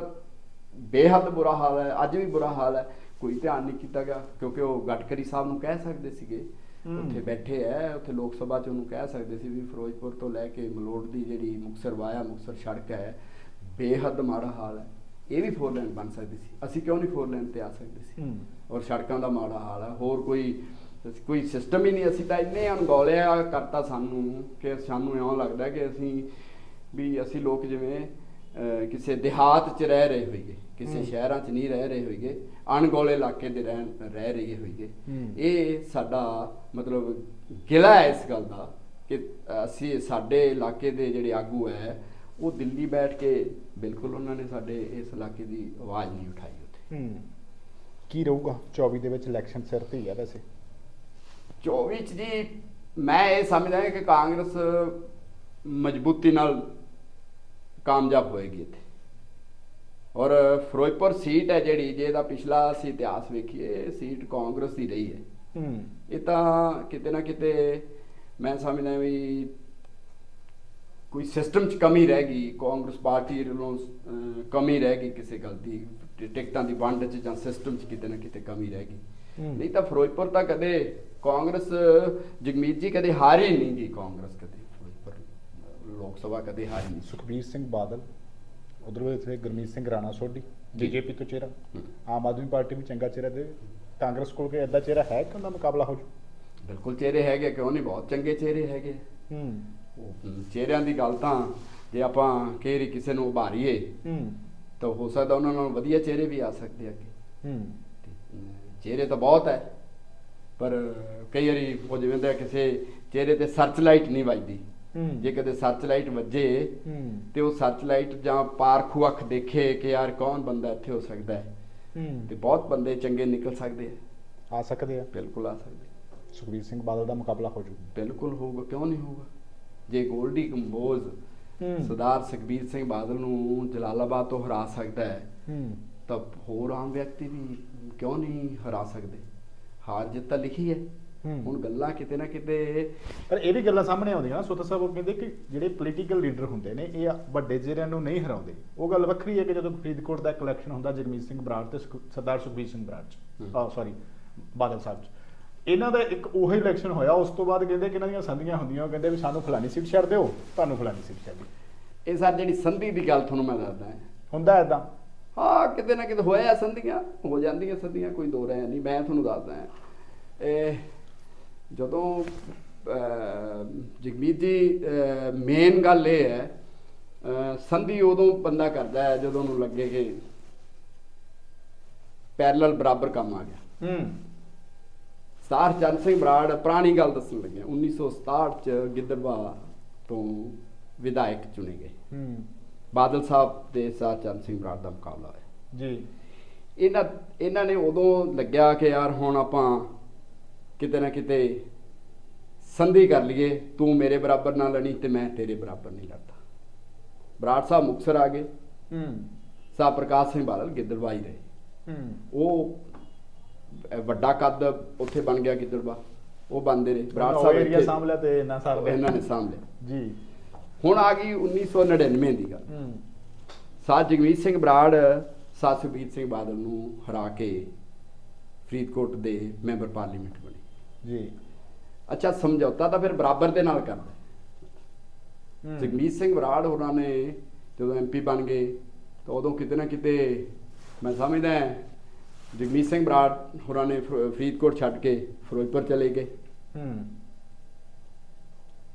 ਬੇਹੱਦ ਬੁਰਾ ਹਾਲ ਹੈ, ਅੱਜ ਵੀ ਬੁਰਾ ਹਾਲ ਹੈ। ਕੋਈ ਧਿਆਨ ਨਹੀਂ ਕੀਤਾ ਗਿਆ ਕਿਉਂਕਿ ਉਹ ਗਟਕਰੀ ਸਾਹਿਬ ਨੂੰ ਕਹਿ ਸਕਦੇ ਸੀਗੇ ਉੱਥੇ ਬੈਠੇ ਐ ਉੱਥੇ ਲੋਕ ਸਭਾ 'ਚ ਉਹਨੂੰ ਕਹਿ ਸਕਦੇ ਸੀ ਵੀ ਫਿਰੋਜ਼ਪੁਰ ਤੋਂ ਲੈ ਕੇ ਮਲੋਟ ਦੀ ਜਿਹੜੀ ਮੁਕਤਸਰ ਵਾਇਆ ਮੁਕਤਸਰ ਸੜਕ ਹੈ ਬੇਹੱਦ ਮਾੜਾ ਹਾਲ ਹੈ ਇਹ ਵੀ ਫੋਰ ਲਾਈਨ ਬਣ ਸਕਦੀ ਸੀ। ਅਸੀਂ ਕਿਉਂ ਨਹੀਂ ਫੋਰ ਲਾਈਨ ਤੇ ਆ ਸਕਦੇ ਸੀ। ਔਰ ਸੜਕਾਂ ਦਾ ਮਾੜਾ ਹਾਲ ਹੈ ਹੋਰ ਕੋਈ ਕੋਈ ਸਿਸਟਮ ਹੀ ਨਹੀਂ। ਅਸੀਂ ਤਾਂ ਇੰਨੇ ਅਣਗੌਲਿਆ ਕਰਤਾ ਸਾਨੂੰ ਕਿ ਸਾਨੂੰ ਇਉਂ ਲੱਗਦਾ ਕਿ ਅਸੀਂ ਵੀ ਅਸੀਂ ਲੋਕ ਜਿਵੇਂ ਕਿਸੇ ਦਿਹਾਤ 'ਚ ਰਹਿ ਰਹੇ ਹੋਈਏ ਕਿਸੇ। ਸ਼ਹਿਰਾਂ 'ਚ ਨਹੀਂ ਰਹਿ ਰਹੇ ਹੋਈਏ ਅਣਗੌਲੇ ਇਲਾਕੇ ਦੇ ਰਹਿ ਰਹਿ ਰਹੇ ਹੋਈਏ। ਇਹ ਸਾਡਾ ਮਤਲਬ ਗਿਲਾ ਹੈ ਇਸ ਗੱਲ ਦਾ ਕਿ ਅਸੀਂ ਸਾਡੇ ਇਲਾਕੇ ਦੇ ਜਿਹੜੇ ਆਗੂ ਹੈ ਉਹ ਦਿੱਲੀ ਬੈਠ ਕੇ ਬਿਲਕੁਲ ਉਹਨਾਂ ਨੇ ਸਾਡੇ ਇਸ ਇਲਾਕੇ ਦੀ ਆਵਾਜ਼ ਨਹੀਂ ਉਠਾਈ ਉੱਥੇ। ਹੂੰ। ਕੀ ਰਹੂਗਾ? 24 ਦੇ ਵਿੱਚ ਇਲੈਕਸ਼ਨ ਸਿਰ ਤੇ ਹੀ ਆ ਵੈਸੇ। 24 ਚ ਜੀ ਮੈਂ ਇਹ ਸਮਝਦਾ ਕਿ ਕਾਂਗਰਸ ਮਜ਼ਬੂਤੀ ਨਾਲ ਕਾਮਯਾਬ ਹੋਏਗੀ ਇੱਥੇ। ਔਰ ਫਿਰੋਜ਼ਪੁਰ ਸੀਟ ਹੈ ਜਿਹੜੀ ਜੇ ਇਹਦਾ ਪਿਛਲਾ ਅਸੀਂ ਇਤਿਹਾਸ ਵੇਖੀਏ ਸੀਟ ਕਾਂਗਰਸ ਦੀ ਰਹੀ ਹੈ। ਹੂੰ। ਇਹ ਤਾਂ ਕਿਤੇ ਨਾ ਕਿਤੇ ਮੈਂ ਸਮਝਦਾ ਵੀ ਕੋਈ ਸਿਸਟਮ 'ਚ ਕਮੀ ਰਹਿ ਗਈ ਕਾਂਗਰਸ ਪਾਰਟੀ ਵੱਲੋਂ ਕਮੀ ਰਹਿ ਗਈ ਕਿਸੇ ਗੱਲ ਦੀ ਟਿਕਟਾਂ ਦੀ ਵੰਡ 'ਚ ਜਾਂ ਸਿਸਟਮ 'ਚ ਕਿਤੇ ਨਾ ਕਿਤੇ ਕਮੀ ਰਹਿ ਗਈ। ਨਹੀਂ ਤਾਂ ਫਿਰੋਜ਼ਪੁਰ ਤਾਂ ਕਦੇ ਕਾਂਗਰਸ ਜਗਮੀਤ ਜੀ ਕਦੇ ਹਾਰੇ ਨਹੀਂ ਗਈ ਕਾਂਗਰਸ ਕਦੇ ਫਿਰੋਜ਼ਪੁਰ ਲੋਕ ਸਭਾ ਕਦੇ ਹਾਰੀ ਨਹੀਂ। ਸੁਖਬੀਰ ਸਿੰਘ ਬਾਦਲ ਉਧਰ ਇੱਥੇ ਗੁਰਮੀਤ ਸਿੰਘ ਰਾਣਾ ਸੋਢੀ ਬੀਜੇਪੀ ਤੋਂ ਚਿਹਰਾ। ਆਮ ਆਦਮੀ ਪਾਰਟੀ ਵੀ ਚੰਗਾ ਚਿਹਰਾ ਦੇ ਕਾਂਗਰਸ ਕੋਲ ਕੋਈ ਐਡਾ ਚਿਹਰਾ ਹੈ ਕਿ ਉਹਦਾ ਮੁਕਾਬਲਾ ਹੋ ਜੂ? ਬਿਲਕੁਲ ਚਿਹਰੇ ਹੈਗੇ ਕਿਉਂ ਨਹੀਂ? ਬਹੁਤ ਚੰਗੇ ਚਿਹਰੇ ਹੈਗੇ ਹੂੰ। ਉਹ, ਚਿਹਰਿਆਂ ਦੀ ਗੱਲ ਤਾਂ ਜੇ ਆਪਾਂ ਵਾਰੀ ਕਿਸੇ ਨੂੰ ਉਭਾਰੀਏ ਹੂੰ। ਤਾਂ ਹੋ ਸਕਦਾ ਉਹਨਾਂ ਨਾਲ ਵਧੀਆ ਚਿਹਰੇ ਵੀ ਆ ਸਕਦੇ ਆ ਅੱਗੇ। ਹੂੰ। ਚਿਹਰੇ ਤਾਂ ਬਹੁਤ ਹੈ ਪਰ ਕਈ ਵਾਰੀ ਹੋ ਜਿਵੇਂ ਦਾ ਕਿਸੇ ਚਿਹਰੇ ਤੇ ਸਰਚ ਲਾਈਟ ਨਹੀਂ ਵੱਜਦੀ। ਹੂੰ। ਜੇ ਕਦੇ ਸਰਚ ਲਾਈਟ ਵੱਜੇ ਹੂੰ। ਤੇ ਉਹ ਸਰਚ ਲਾਈਟ ਜਾਂ ਪਾਰਖੂ ਅੱਖ ਦੇਖੇ ਕਿ ਯਾਰ ਕੌਣ ਬੰਦਾ ਇੱਥੇ ਹੋ ਸਕਦਾ ਹੂੰ। ਤੇ ਬਹੁਤ ਬੰਦੇ ਚੰਗੇ ਨਿਕਲ ਸਕਦੇ ਆ। ਆ ਸਕਦੇ ਆ। ਬਿਲਕੁਲ ਆ ਸਕਦੇ। ਸੁਖਬੀਰ ਸਿੰਘ ਬਾਦਲ ਦਾ ਮੁਕਾਬਲਾ ਹੋ ਜੂ ਬਿਲਕੁਲ ਹੋਊਗਾ ਕਿਉਂ ਨਹੀਂ ਹੋਊਗਾ? ਜੇ ਗੋਲਡੀ ਕੰਬੋਜ਼ ਸਰਦਾਰ ਸੁਖਬੀਰ ਸਿੰਘ ਬਾਦਲ ਨੂੰ ਜਲਾਲਾਬਾਦ ਤੋਂ ਹਰਾ ਸਕਦਾ ਹੈ। ਤਾਂ ਹੋਰ ਆਮ ਵਿਅਕਤੀ ਵੀ ਕਿਉਂ ਨਹੀਂ ਹਰਾ ਸਕਦੇ? ਹਾਰ ਜਿੱਤ ਤਾਂ ਲਿਖੀ ਹੂੰ। ਹੁਣ ਗੱਲਾਂ ਕਿਤੇ ਨਾ ਕਿਤੇ ਪਰ ਇਹ ਵੀ ਗੱਲਾਂ ਸਾਹਮਣੇ ਆਉਂਦੀਆਂ ਨਾ ਸੁੱਤ ਸਾਹਿਬ ਉਹ ਕਹਿੰਦੇ ਕਿ ਜਿਹੜੇ ਪੋਲੀਟੀਕਲ ਲੀਡਰ ਹੁੰਦੇ ਨੇ ਇਹ ਵੱਡੇ ਚਿਹਰਿਆਂ ਨੂੰ ਨਹੀਂ ਹਰਾਉਂਦੇ। ਉਹ ਗੱਲ ਵੱਖਰੀ ਹੈ ਕਿ ਜਦੋਂ ਫਰੀਦਕੋਟ ਦਾ ਇਲੈਕਸ਼ਨ ਹੁੰਦਾ ਜਗਮੀਤ ਸਿੰਘ ਬਰਾੜ ਤੇ ਸਰਦਾਰ ਸੁਖਬੀਰ ਸਿੰਘ ਬਰਾੜ ਚ। ਆ ਸੌਰੀ ਬਾਦਲ ਸਾਹਿਬ ਚ। ਇਹਨਾਂ ਦਾ ਇੱਕ ਉਹੀ ਇਲੈਕਸ਼ਨ ਹੋਇਆ ਉਸ ਤੋਂ ਬਾਅਦ ਕਹਿੰਦੇ ਕਿ ਇਹਨਾਂ ਦੀਆਂ ਸੰਧੀਆਂ ਹੁੰਦੀਆਂ ਉਹ ਕਹਿੰਦੇ ਵੀ ਸਾਨੂੰ ਫਲਾਨੀ ਸੀਟ ਛੱਡ ਦਿਓ ਤੁਹਾਨੂੰ ਫਲਾਨੀ ਸੀਟ ਛੱਡ ਦਿਓ। ਇਹ ਸਰ ਜਿਹੜੀ ਸੰਧੀ ਦੀ ਗੱਲ ਤੁਹਾਨੂੰ ਮੈਂ ਦੱਸਦਾ ਹਾਂ। ਹੁੰਦਾ ਐਦਾਂ ਹਾਂ ਕਿਤੇ ਨਾ ਕਿਤੇ ਹੋਇਆ ਸੰਧੀਆਂ ਹੋ ਜਾਂਦੀਆਂ ਸੰਧੀਆਂ ਕੋਈ ਦੋ ਰਹਿ ਨਹੀਂ ਮੈਂ ਤੁਹਾਨੂੰ ਦੱਸਦਾ ਹਾਂ। ਇਹ ਜਦੋਂ ਜਗਮੀਤ ਜੀ ਮੇਨ ਗੱਲ ਇਹ ਹੈ ਸੰਧੀ ਉਦੋਂ ਬੰਦਾ ਕਰਦਾ ਹੈ ਜਦੋਂ ਉਹਨੂੰ ਲੱਗੇ ਕਿ ਪੈਰਲਲ ਬਰਾਬਰ ਕੰਮ ਆ ਗਿਆ। ਹੂੰ। ਸਤਾਰ ਚੰਦ ਸਿੰਘ ਬਰਾੜ ਪੁਰਾਣੀ ਗੱਲ ਦੱਸਣ ਲੱਗਿਆ 1967 ਚ ਗਿੱਦੜਵਾ ਤੋਂ ਵਿਧਾਇਕ ਚੁਣੇ ਗਏ। ਹੂੰ। ਬਾਦਲ ਸਾਹਿਬ ਦੇ ਸਤਾਰ ਚੰਦ ਸਿੰਘ ਬਰਾੜ ਦਾ ਮੁਕਾਬਲਾ ਹੋਇਆ। ਜੀ। ਇਹਨਾਂ ਇਹਨਾਂ ਨੇ ਉਦੋਂ ਲੱਗਿਆ ਕਿ ਯਾਰ ਹੁਣ ਆਪਾਂ ਕਿਤੇ ਨਾ ਕਿਤੇ ਸੰਧੀ ਕਰ ਲਈਏ ਤੂੰ ਮੇਰੇ ਬਰਾਬਰ ਨਾ ਲੜੀ ਤੇ ਮੈਂ ਤੇਰੇ ਬਰਾਬਰ ਨਹੀਂ ਲੜਦਾ। ਬਰਾੜ ਸਾਹਿਬ ਮੁਕਤਸਰ ਆ ਗਏ। ਹੂੰ। ਸਾਹਿਬ ਪ੍ਰਕਾਸ਼ ਸਿੰਘ ਬਾਦਲ ਗਿੱਦੜਵਾਈ ਰਹੇ। ਹੂੰ। ਉਹ ਵੱਡਾ ਕੱਦ ਉੱਥੇ ਬਣ ਗਿਆ ਗਿੱਦੜਵਾ ਉਹ ਬੰਦੇ ਨੇ ਬਰਾੜ ਸਾਹਿਬ ਏਰੀਆ ਇੱਥੇ- ਸਾਂਭ ਲਿਆ ਤੇ ਇਹਨਾਂ ਸਾਰ ਇਹਨਾਂ ਨੇ ਸਾਂਭ ਲਿਆ। ਜੀ। ਹੁਣ ਆ ਗਈ 1999 ਦੀ ਗੱਲ। ਹੂੰ। ਸਾਧ ਜਗਮੀਤ ਸਿੰਘ ਬਰਾੜ ਸਾਧ ਸੁਖਬੀਰ ਸਿੰਘ ਬਾਦਲ ਨੂੰ ਹਰਾ ਕੇ ਫਰੀਦਕੋਟ ਦੇ ਮੈਂਬਰ ਪਾਰਲੀਮੈਂਟ ਬਣੇ। ਜੀ। ਅੱਛਾ ਸਮਝੌਤਾ ਤਾਂ ਫਿਰ ਬਰਾਬਰ ਦੇ ਨਾਲ ਕਰਦਾ। ਜਗਮੀਤ ਸਿੰਘ ਬਰਾੜ ਹੋਰਾਂ ਨੇ ਜਦੋਂ ਐਮਪੀ ਬਣ ਗਏ ਤਾਂ ਉਦੋਂ ਕਿਤੇ ਨਾ ਕਿਤੇ ਮੈਂ ਸਮਝਦਾ ਜਗਮੀਤ ਸਿੰਘ ਬਰਾੜ ਹੋਰਾਂ ਨੇ ਫਰ- ਫਰੀਦਕੋਟ ਛੱਡ ਕੇ ਫਿਰੋਜ਼ਪੁਰ ਚਲੇ ਗਏ। ਹੂੰ।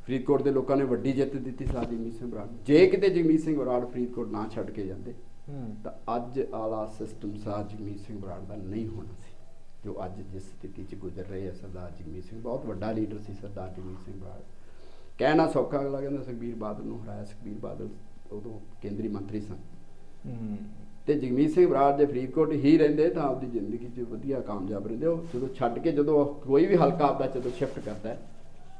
ਫਰੀਦਕੋਟ ਦੇ ਲੋਕਾਂ ਨੇ ਵੱਡੀ ਜਿੱਤ ਦਿੱਤੀ ਸਾਧ ਜਗਮੀਤ ਸਿੰਘ ਬਰਾੜ। ਜੇ ਕਿਤੇ ਜਗਮੀਤ ਸਿੰਘ ਬਰਾੜ ਫਰੀਦਕੋਟ ਨਾ ਛੱਡ ਕੇ ਜਾਂਦੇ ਹੂੰ। ਤਾਂ ਅੱਜ ਆਲਾ ਸਿਸਟਮ ਸਾਧ ਜਗਮੀਤ ਸਿੰਘ ਬਰਾੜ ਦਾ ਨਹੀਂ ਹੋਣਾ। ਜੋ ਅੱਜ ਜਿਸ ਸਥਿਤੀ 'ਚ ਗੁਜ਼ਰ ਰਹੇ ਆ ਸਰਦਾਰ ਜਗਮੀਤ ਸਿੰਘ ਬਹੁਤ ਵੱਡਾ ਲੀਡਰ ਸੀ ਸਰਦਾਰ ਜਗਮੀਤ ਸਿੰਘ ਬਰਾੜ ਕਹਿਣਾ ਸੌਖਾ ਅਗਲਾ ਕਹਿੰਦਾ ਸੁਖਬੀਰ ਬਾਦਲ ਨੂੰ ਹਰਾਇਆ ਸੁਖਬੀਰ ਬਾਦਲ ਉਦੋਂ ਕੇਂਦਰੀ ਮੰਤਰੀ ਸਨ। ਹੂੰ। ਤੇ ਜਗਮੀਤ ਸਿੰਘ ਬਰਾੜ ਦੇ ਫਰੀਦਕੋਟ ਹੀ ਰਹਿੰਦੇ ਤਾਂ ਆਪਦੀ ਜ਼ਿੰਦਗੀ 'ਚ ਵਧੀਆ ਕਾਮਯਾਬ ਰਹਿੰਦੇ। ਉਹ ਜਦੋਂ ਛੱਡ ਕੇ ਜਦੋਂ ਕੋਈ ਵੀ ਹਲਕਾ ਆਪਦਾ ਜਦੋਂ ਸ਼ਿਫਟ ਕਰਦਾ ਹੈ,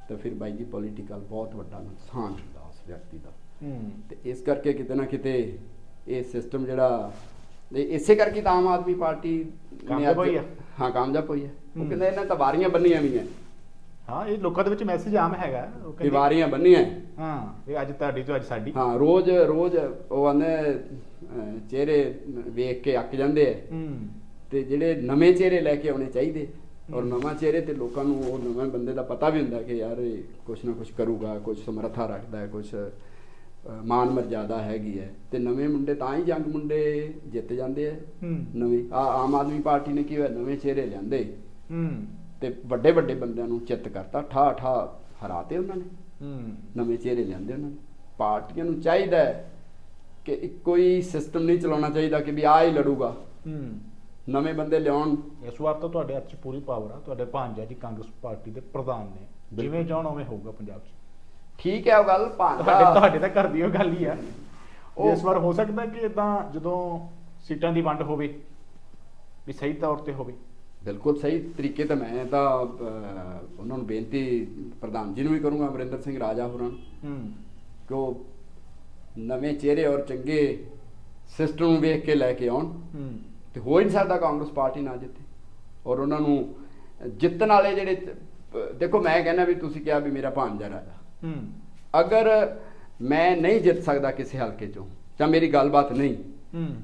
ਤਾਂ ਫਿਰ ਬਾਈ ਜੀ ਪੋਲੀਟੀਕਲ ਬਹੁਤ ਵੱਡਾ ਨੁਕਸਾਨ ਹੁੰਦਾ ਉਸ ਵਿਅਕਤੀ ਦਾ। ਹੂੰ। ਤੇ ਇਸ ਕਰਕੇ ਕਿਤੇ ਨਾ ਕਿਤੇ ਇਹ ਸਿਸਟਮ ਜਿਹੜਾ ਇਹ ਇਸੇ ਕਰਕੇ ਤਾਂ ਆਮ ਆਦਮੀ ਪਾਰਟੀ ਨੇ ਕਾਮਯਾਬ ਹੋਈ ਹੈ। ਹਾਂ ਕਾਮਯਾਬ ਹੋਈ ਹੈ ਉਹ। ਕਹਿੰਦੇ ਇਹਨਾਂ ਤਾਂ ਵਾਰੀਆਂ ਬੰਨੀਆਂ ਵੀ ਹੈ ਹਾਂ ਇਹ ਲੋਕਾਂ ਦੇ ਵਿੱਚ ਮੈਸੇਜ ਆਮ ਹੈਗਾ। ਉਹ ਕਹਿੰਦੇ ਵਾਰੀਆਂ ਬੰਨੀਆਂ। ਹਾਂ ਇਹ ਅੱਜ ਤੁਹਾਡੀ ਤੋਂ ਅੱਜ ਸਾਡੀ। ਹਾਂ ਰੋਜ਼ ਰੋਜ਼ ਉਹ ਆਂਦੇ ਚਿਹਰੇ ਵੇਖ ਕੇ ਅੱਕ ਜਾਂਦੇ ਆ। ਹੂੰ। ਤੇ ਜਿਹੜੇ ਨਵੇਂ ਚਿਹਰੇ ਲੈ ਕੇ ਆਉਣੇ ਚਾਹੀਦੇ। ਔਰ ਨਵਾਂ ਚਿਹਰੇ ਤੇ ਲੋਕਾਂ ਨੂੰ ਉਹ ਨਵੇਂ ਬੰਦੇ ਦਾ ਪਤਾ ਵੀ ਹੁੰਦਾ ਕਿ ਯਾਰ ਇਹ ਕੁਛ ਨਾ ਕੁਛ ਕਰੂਗਾ ਕੁਛ ਸਮਰੱਥਾ ਰੱਖਦਾ ਹੈ ਕੁਛ ਅਹ, ਮਾਨ ਮਰਜ਼ਾਦਾ ਹੈਗੀ ਹੈ। ਤੇ ਨਵੇਂ ਮੁੰਡੇ ਤਾਂ ਹੀ ਜੰਗ ਮੁੰਡੇ ਜਿੱਤ ਜਾਂਦੇ ਆ। ਨਵੇਂ ਆ ਆਮ ਆਦਮੀ ਪਾਰਟੀ ਨੇ ਕੀ ਹੋਇਆ? ਨਵੇਂ ਚਿਹਰੇ ਲਿਆਂਦੇ। ਹੂੰ। ਤੇ ਵੱਡੇ ਵੱਡੇ ਬੰਦਿਆਂ ਨੂੰ ਚਿੱਤ ਕਰਤਾ। ਠਾ ਠਾ ਹਰਾਤੇ ਉਹਨਾਂ ਨੇ। ਹੂੰ। ਨਵੇਂ ਚਿਹਰੇ ਲਿਆਂਦੇ ਉਹਨਾਂ ਨੇ। ਪਾਰਟੀਆਂ ਨੂੰ ਚਾਹੀਦਾ ਹੈ ਕਿ ਇੱਕੋ ਹੀ ਸਿਸਟਮ ਨਹੀਂ ਚਲਾਉਣਾ ਚਾਹੀਦਾ ਕਿ ਵੀ ਆ ਹੀ ਲੜੂਗਾ। ਹੂੰ। ਨਵੇਂ ਬੰਦੇ ਲਿਆਉਣ। ਇਸ ਵਾਰ ਤਾਂ ਤੁਹਾਡੇ ਹੱਥ 'ਚ ਪੂਰੀ ਪਾਵਰ ਆ। ਤੁਹਾਡੇ ਭਾਂਜਾ ਜੀ ਕਾਂਗਰਸ ਪਾਰਟੀ ਦੇ ਪ੍ਰਧਾਨ ਨੇ। ਜਿਵੇਂ ਚਾਹਣ ਉਵੇਂ ਹੋਊਗਾ ਪੰਜਾਬ 'ਚ। ਠੀਕ ਹੈ ਉਹ ਗੱਲ ਤੁਹਾਡੇ ਭਾਂਡਾ। ਤੁਹਾਡੇ ਤਾਂ ਘਰ ਦੀ ਉਹ ਗੱਲ ਹੀ ਆ। ਉਹ- ਇਸ ਵਾਰ ਹੋ ਸਕਦਾ ਕਿ ਇਦਾਂ ਜਦੋਂ ਸੀਟਾਂ ਦੀ ਵੰਡ ਹੋਵੇ ਵੀ ਸਹੀ ਤੌਰ ਤੇ ਹੋਵੇ। ਬਿਲਕੁਲ ਸਹੀ ਤਰੀਕੇ ਤੇ ਮੈਂ ਤਾਂ ਅਹ, ਉਹਨਾਂ ਨੂੰ ਬੇਨਤੀ ਪ੍ਰਧਾਨ ਜੀ ਨੂੰ ਵੀ ਕਰੂੰਗਾ ਅਮਰਿੰਦਰ ਸਿੰਘ ਰਾਜਾ ਹੋਰਾਂ ਨੂੰ। ਹੂੰ। ਕਿ ਉਹ ਨਵੇਂ ਚਿਹਰੇ ਔਰ ਚੰਗੇ ਸਿਸਟਮ ਨੂੰ ਵੇਖ ਕੇ ਲੈ ਕੇ ਆਉਣ। ਹੂੰ। ਤੇ ਹੋ ਹੀ ਨਹੀਂ ਸਕਦਾ ਕਾਂਗਰਸ ਪਾਰਟੀ ਨਾ ਜਿੱਤੇ। ਔਰ ਉਹਨਾਂ ਨੂੰ ਜਿੱਤਣ ਵਾਲੇ ਜਿਹੜੇ ਅਹ, ਦੇਖੋ ਮੈਂ ਕਹਿੰਦਾ ਵੀ ਤੁਸੀਂ ਕਿਹਾ ਵੀ ਮੇਰਾ ਭਾਂਜਾ ਰਾਜਾ। ਅਗਰ ਮੈਂ ਨਹੀਂ ਜਿੱਤ ਸਕਦਾ ਕਿਸੇ ਹਲਕੇ ਚੋਂ ਜਾਂ ਮੇਰੀ ਗੱਲਬਾਤ ਨਹੀਂ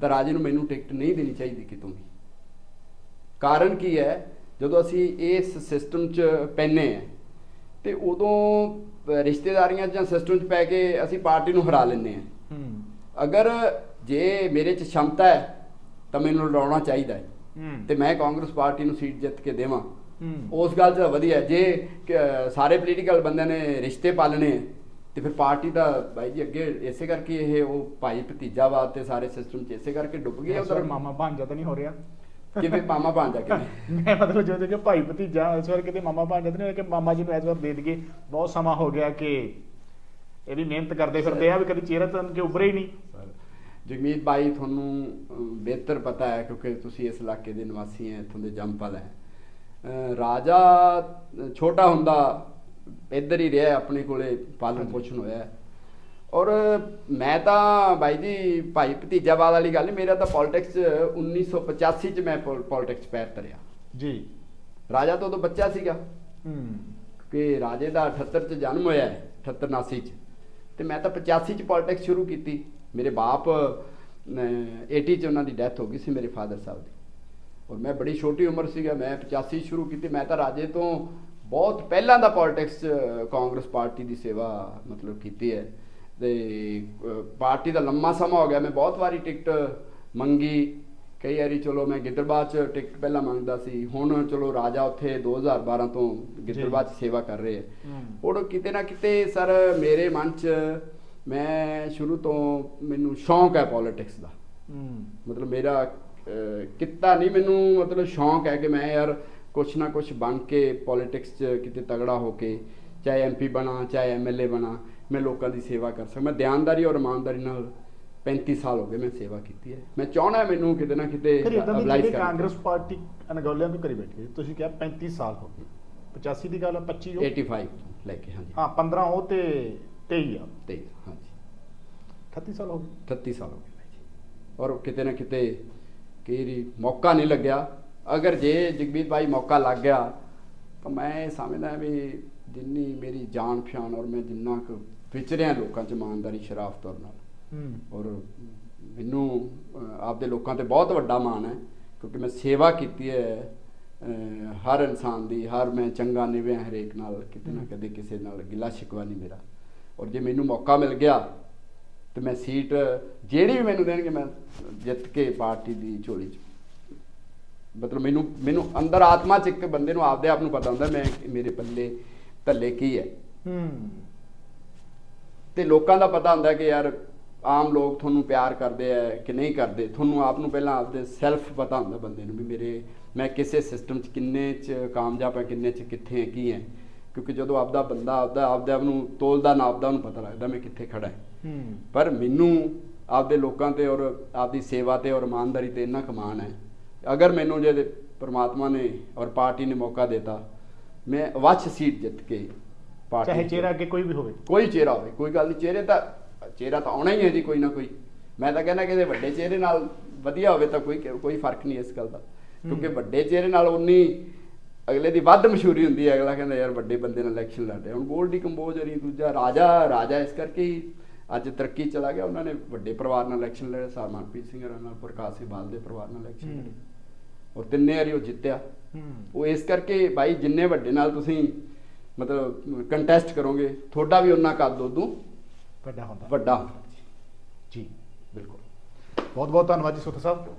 ਤਾਂ ਰਾਜੇ ਨੂੰ ਮੈਨੂੰ ਟਿਕਟ ਨਹੀਂ ਦੇਣੀ ਚਾਹੀਦੀ ਕਿਤੋਂ ਵੀ। ਕਾਰਨ ਕੀ ਹੈ ਜਦੋਂ ਅਸੀਂ ਇਸ ਸਿਸਟਮ 'ਚ ਪੈਨੇ ਆ ਤੇ ਉਦੋਂ ਰਿਸ਼ਤੇਦਾਰੀਆਂ ਜਾਂ ਸਿਸਟਮ 'ਚ ਪੈ ਕੇ ਅਸੀਂ ਪਾਰਟੀ ਨੂੰ ਹਰਾ ਲੈਂਦੇ ਹੂੰ। ਅਗਰ ਜੇ ਮੇਰੇ 'ਚ ਸ਼ਮਤਾ ਹੈ ਤਾਂ ਮੈਨੂੰ ਲੜਾਉਣਾ ਚਾਹੀਦਾ ਹੈ। ਤੇ ਮੈਂ ਕਾਂਗਰਸ ਪਾਰਟੀ ਨੂੰ ਸੀਟ ਜਿੱਤ ਕੇ ਦੇਵਾਂ। ਉਸ ਗੱਲ 'ਚ ਤਾਂ ਵਧੀਆ। ਜੇ ਸਾਰੇ ਪੋਲੀਟੀਕਲ ਬੰਦਿਆਂ ਨੇ ਰਿਸ਼ਤੇ ਪਾਲਣੇ ਤੇ ਫਿਰ ਪਾਰਟੀ ਦਾ ਬਾਈ ਜੀ ਅੱਗੇ ਇਸੇ ਕਰਕੇ ਇਹ ਉਹ ਭਾਈ ਭਤੀਜਾਵਾਦ ਤੇ ਸਾਰੇ ਸਿਸਟਮ 'ਚ ਇਸੇ ਕਰਕੇ ਡੁੱਬ ਗਏ ਉਧਰ। ਮਾਮਾ ਭਾਂਜਾ ਤਾਂ ਨਹੀਂ ਹੋ ਰਿਹਾ। ਕਿਵੇਂ ਮਾਮਾ ਭਾਂਜਾ ਕਿਵੇਂ? (laughs) ਮੈਂ ਮਤਲਬ ਜੋ ਕਿ ਭਾਈ ਭਤੀਜਾ ਇਸ ਵਾਰ ਕਿਤੇ ਮਾਮਾ ਭਾਂਜਾ ਤਾਂ ਨਹੀਂ ਕਿ ਮਾਮਾ ਜੀ ਨੂੰ ਇਸ ਵਾਰ ਦੇ ਦਈਏ। ਬਹੁਤ ਸਮਾਂ ਹੋ ਗਿਆ ਕਿ ਇਹ ਵੀ ਮਿਹਨਤ ਕਰਦੇ ਫਿਰਦੇ ਆ ਵੀ ਕਦੀ ਚਿਹਰਾ ਤਾਂ ਕਿ ਉੱਭਰੇ ਹੀ ਨਹੀਂ। ਜਗਮੀਤ ਬਾਈ ਤੁਹਾਨੂੰ ਬਿਹਤਰ ਪਤਾ ਹੈ ਕਿਉਂਕਿ ਤੁਸੀਂ ਇਸ ਇਲਾਕੇ ਦੇ ਨਿਵਾਸੀ ਹੈ ਇੱਥੋਂ ਦੇ ਜੰਮਪਲ ਹੈ। ਰਾਜਾ ਛੋਟਾ ਹੁੰਦਾ ਇੱਧਰ ਹੀ ਰਿਹਾ ਆਪਣੇ ਕੋਲੇ ਪਾਲਣ ਪੋਸ਼ਣ ਹੋਇਆ। ਔਰ ਮੈਂ ਤਾਂ ਬਾਈ ਜੀ ਭਾਈ ਭਤੀਜਾਵਾਦ ਵਾਲੀ ਗੱਲ ਮੇਰਾ ਤਾਂ ਪੋਲਿਟਿਕਸ 1985 ਚ ਮੈਂ ਪੋਲਿਟਿਕਸ ਪੈਰ ਧਰਿਆ। ਜੀ। ਰਾਜਾ ਤਾਂ ਉਦੋਂ ਬੱਚਾ ਸੀਗਾ। ਹੂੰ। ਕਿ ਰਾਜੇ ਦਾ 78 ਚ ਜਨਮ ਹੋਇਆ ਹੈ 78 79 ਚ। ਤੇ ਮੈਂ ਤਾਂ 85 ਚ ਪੋਲਿਟਿਕਸ ਸ਼ੁਰੂ ਕੀਤੀ। ਮੇਰੇ ਬਾਪ ਅਹ, 80 ਚ ਉਹਨਾਂ ਦੀ ਡੈਥ ਹੋ ਗਈ ਸੀ ਮੇਰੇ ਫਾਦਰ ਸਾਹਿਬ ਦੀ। ਔਰ ਮੈਂ ਬੜੀ ਛੋਟੀ ਉਮਰ ਸੀਗਾ ਮੈਂ 85 ਚ ਸ਼ੁਰੂ ਕੀਤੀ ਮੈਂ ਤਾਂ ਰਾਜੇ ਤੋਂ ਬਹੁਤ ਪਹਿਲਾਂ ਦਾ ਪੋਲਿਟਿਕਸ ਚ ਕਾਂਗਰਸ ਪਾਰਟੀ ਦੀ ਸੇਵਾ ਮਤਲਬ ਕੀਤੀ ਹੈ। ਤੇ ਪਾਰਟੀ ਦਾ ਲੰਮਾ ਸਮਾਂ ਹੋ ਗਿਆ ਮੈਂ ਬਹੁਤ ਵਾਰੀ ਟਿਕਟ ਮੰਗੀ ਕਈ ਵਾਰੀ ਚਲੋ ਮੈਂ ਗਿੱਦੜਬਾਹ ਚ ਟਿਕਟ ਪਹਿਲਾਂ ਮੰਗਦਾ ਸੀ ਹੁਣ ਚਲੋ ਰਾਜਾ ਉੱਥੇ 2012 ਤੋਂ ਗਿੱਦੜਬਾਹ ਚ ਸੇਵਾ ਕਰ ਰਹੇ ਹੈ। ਹੂੰ। ਹੁਣ ਕਿਤੇ ਨਾ ਕਿਤੇ ਸਰ ਮੇਰੇ ਮਨ ਚ ਮੈਂ ਸ਼ੁਰੂ ਤੋਂ ਮੈਨੂੰ ਸ਼ੌਂਕ ਹੈ ਪੋਲਿਟਿਕਸ ਦਾ। ਮਤਲਬ ਮੇਰਾ ਕਿੱਤਾ ਨਹੀਂ ਮੈਨੂੰ ਮਤਲਬ ਸ਼ੌਂਕ ਹੈ ਕਿ ਮੈਂ ਯਾਰ ਕੁਛ ਨਾ ਕੁਛ ਬਣ ਕੇ ਪੋਲਿਟਿਕਸ 'ਚ ਕਿਤੇ ਤਗੜਾ ਹੋ ਕੇ ਚਾਹੇ ਐਮਪੀ ਬਣਾ ਚਾਹੇ ਐਮਐਲਏ ਬਣਾ ਮੈਂ ਲੋਕਾਂ ਦੀ ਸੇਵਾ ਕਰ ਸਕਾਂ ਮੈਂ ਦਿਆਨਦਾਰੀ ਔਰ ਇਮਾਨਦਾਰੀ ਨਾਲ 35 ਸਾਲ ਹੋ ਗਏ ਮੈਂ ਸੇਵਾ ਕੀਤੀ ਹੈ। ਮੈਂ ਚਾਹਣਾ ਮੈਨੂੰ ਕਿਤੇ ਨਾ ਕਿਤੇ ਜਿਹੜੀ ਕਰਨਾ। ਕਾਂਗਰਸ ਪਾਰਟੀ ਅਨਗੌਲਿਆਂ ਤੋਂ ਕਰੀ ਬੈਠੀ ਹੈ ਤੁਸੀਂ ਕਿਹਾ 35 ਸਾਲ ਹੋ ਗਏ। 85 ਦੀ ਗੱਲ ਆ 25 ਉਹ? 85 ਲੈ ਕੇ ਹਾਂਜੀ। ਹਾਂ 15 ਉਹ ਤੇ 23 ਆ। ਹਾਂਜੀ। 38 ਸਾਲ ਹੋ ਗਏ। 38 ਸਾਲ ਹੋ ਗਏ ਜੀ। ਔਰ ਕਿਤੇ ਨਾ ਕਿਤੇ ਵਾਰੀ ਮੌਕਾ ਨਹੀਂ ਲੱਗਿਆ। ਅਗਰ ਜੇ ਜਗਮੀਤ ਭਾਈ ਮੌਕਾ ਲੱਗ ਗਿਆ ਤਾਂ ਮੈਂ ਇਹ ਸਮਝਦਾ ਵੀ ਜਿੰਨੀ ਮੇਰੀ ਜਾਣ ਪਛਾਣ ਔਰ ਮੈਂ ਜਿੰਨਾ ਕੁ ਵਿਚਰਿਆ ਲੋਕਾਂ ਚ ਇਮਾਨਦਾਰੀ ਸ਼ਰਾਫਤ ਔਰ ਨਾਲ। ਔਰ ਮੈਨੂੰ ਆਪਦੇ ਲੋਕਾਂ ਤੇ ਬਹੁਤ ਵੱਡਾ ਮਾਣ ਹੈ ਕਿਉਂਕਿ ਮੈਂ ਸੇਵਾ ਕੀਤੀ ਹੈ ਹਰ ਇਨਸਾਨ ਦੀ ਹਰ ਮੈਂ ਚੰਗਾ ਨਿਭਿਆ ਹਰੇਕ ਨਾਲ ਕਿਤੇ ਨਾ ਕਦੇ ਕਿਸੇ ਨਾਲ ਗਿਲਾ ਸ਼ਿਕਵਾ ਨਹੀਂ ਮੇਰਾ। ਔਰ ਜੇ ਮੈਨੂੰ ਮੌਕਾ ਮਿਲ ਗਿਆ ਤੇ ਮੈਂ ਸੀਟ ਜਿਹੜੀ ਵੀ ਮੈਨੂੰ ਦੇਣਗੇ ਮੈਂ ਜਿੱਤ ਕੇ ਪਾਰਟੀ ਦੀ ਝੋਲੀ 'ਚ। ਮਤਲਬ ਮੈਨੂੰ ਮੈਨੂੰ ਅੰਦਰ ਆਤਮਾ 'ਚ ਇੱਕ ਬੰਦੇ ਨੂੰ ਆਪਦੇ ਆਪ ਨੂੰ ਪਤਾ ਹੁੰਦਾ ਮੈਂ ਮੇਰੇ ਪੱਲੇ ਧੱਲੇ ਕੀ ਹੈ। ਹੂੰ। ਤੇ ਲੋਕਾਂ ਦਾ ਪਤਾ ਹੁੰਦਾ ਕਿ ਯਾਰ ਆਮ ਲੋਕ ਤੁਹਾਨੂੰ ਪਿਆਰ ਕਰਦੇ ਆ ਕਿ ਨਹੀਂ ਕਰਦੇ। ਤੁਹਾਨੂੰ ਆਪ ਨੂੰ ਪਹਿਲਾਂ ਆਪਦੇ ਸੈਲਫ ਪਤਾ ਹੁੰਦਾ ਬੰਦੇ ਨੂੰ ਵੀ ਮੇਰੇ ਮੈਂ ਕਿਸੇ ਸਿਸਟਮ 'ਚ ਕਿੰਨੇ 'ਚ ਕਾਮਯਾਬ ਹੈ ਕਿੰਨੇ 'ਚ ਕਿੱਥੇ ਹੈ ਕੀ ਹੈ ਕਿਉਂਕਿ ਜਦੋਂ ਆਪਦਾ ਬੰਦਾ ਆਪਦਾ ਆਪਦੇ ਆਪ ਨੂੰ ਤੋਲਦਾ ਨਾਪਦਾ ਉਹਨੂੰ ਪਤਾ ਲੱਗਦਾ ਮੈਂ ਕਿੱਥੇ ਖੜਾ ਹੂੰ। ਪਰ ਮੈਨੂੰ ਆਪਦੇ ਲੋਕਾਂ ਤੇ ਔਰ ਆਪਦੀ ਸੇਵਾ ਤੇ ਔਰ ਇਮਾਨਦਾਰੀ ਤੇ ਇੰਨਾ ਕਮਾਨ ਹੈ। ਅਗਰ ਮੈਨੂੰ ਜੇ ਪ੍ਰਮਾਤਮਾ ਨੇ ਔਰ ਪਾਰਟੀ ਨੇ ਮੌਕਾ ਦਿੱਤਾ ਮੈਂ ਵੱਛ ਸੀਟ ਜਿੱਤ ਕੇ ਪਾਰਟੀ ਚਾਹੇ ਚਿਹਰਾ ਅੱਗੇ ਕੋਈ ਵੀ ਹੋਵੇ। ਕੋਈ ਚਿਹਰਾ ਹੋਵੇ ਕੋਈ ਗੱਲ ਨਹੀਂ ਚਿਹਰੇ ਤਾਂ ਚਿਹਰਾ ਤਾਂ ਆਉਣਾ ਹੀ ਹੈ ਜੀ ਕੋਈ ਨਾ ਕੋਈ। ਮੈਂ ਤਾਂ ਕਹਿੰਦਾ ਕਿ ਇਹਦੇ ਵੱਡੇ ਚਿਹਰੇ ਨਾਲ ਵਧੀਆ ਹੋਵੇ ਤਾਂ ਕੋਈ ਕੋਈ ਫ਼ਰਕ ਨਹੀਂ ਇਸ ਗੱਲ ਦਾ। ਕਿਉਂਕਿ। ਵੱਡੇ ਚਿਹਰੇ ਨਾਲ ਉਨੀ ਅਗਲੇ ਦੀ ਵੱਧ ਮਸ਼ਹੂਰੀ ਹੁੰਦੀ ਹੈ ਅਗਲਾ ਕਹਿੰਦਾ ਯਾਰ ਵੱਡੇ ਬੰਦੇ ਨਾਲ ਇਲੈਕਸ਼ਨ ਲੜ ਰਿਹਾ ਹੁਣ ਗੋਲਡੀ ਕੰਬੋਜ ਅਰੀ ਦੂਜਾ ਰਾਜਾ ਰਾਜਾ ਇਸ ਕਰਕੇ ਹੀ ਅੱਜ ਤਰੱਕੀ ਚਲਾ ਗਿਆ ਉਹਨਾਂ ਨੇ ਵੱਡੇ ਪਰਿਵਾਰ ਨਾਲ ਇਲੈਕਸ਼ਨ ਲੜਿਆ ਸਰ ਮਨਪ੍ਰੀਤ ਸਿੰਘ ਹੋਰਾਂ ਨਾਲ ਪ੍ਰਕਾਸ਼ ਸਿੰਘ ਬਾਲ ਦੇ ਪਰਿਵਾਰ ਨਾਲ ਇਲੈਕਸ਼ਨ ਔਰ ਤਿੰਨੇ ਵਾਰੀ ਉਹ ਜਿੱਤਿਆ। ਉਹ ਇਸ ਕਰਕੇ ਬਾਈ ਜਿੰਨੇ ਵੱਡੇ ਨਾਲ ਤੁਸੀਂ ਮਤਲਬ ਕੰਟੈਸਟ ਕਰੋਗੇ ਤੁਹਾਡਾ ਵੀ ਉਹਨਾਂ ਕੱਦ ਉਦੋਂ ਵੱਡਾ ਹੁੰਦਾ। ਵੱਡਾ ਹੁੰਦਾ। ਜੀ। ਜੀ ਬਿਲਕੁਲ। ਬਹੁਤ ਬਹੁਤ ਧੰਨਵਾਦ ਜੀ ਸੁੱਖ ਸਾਹਿਬ।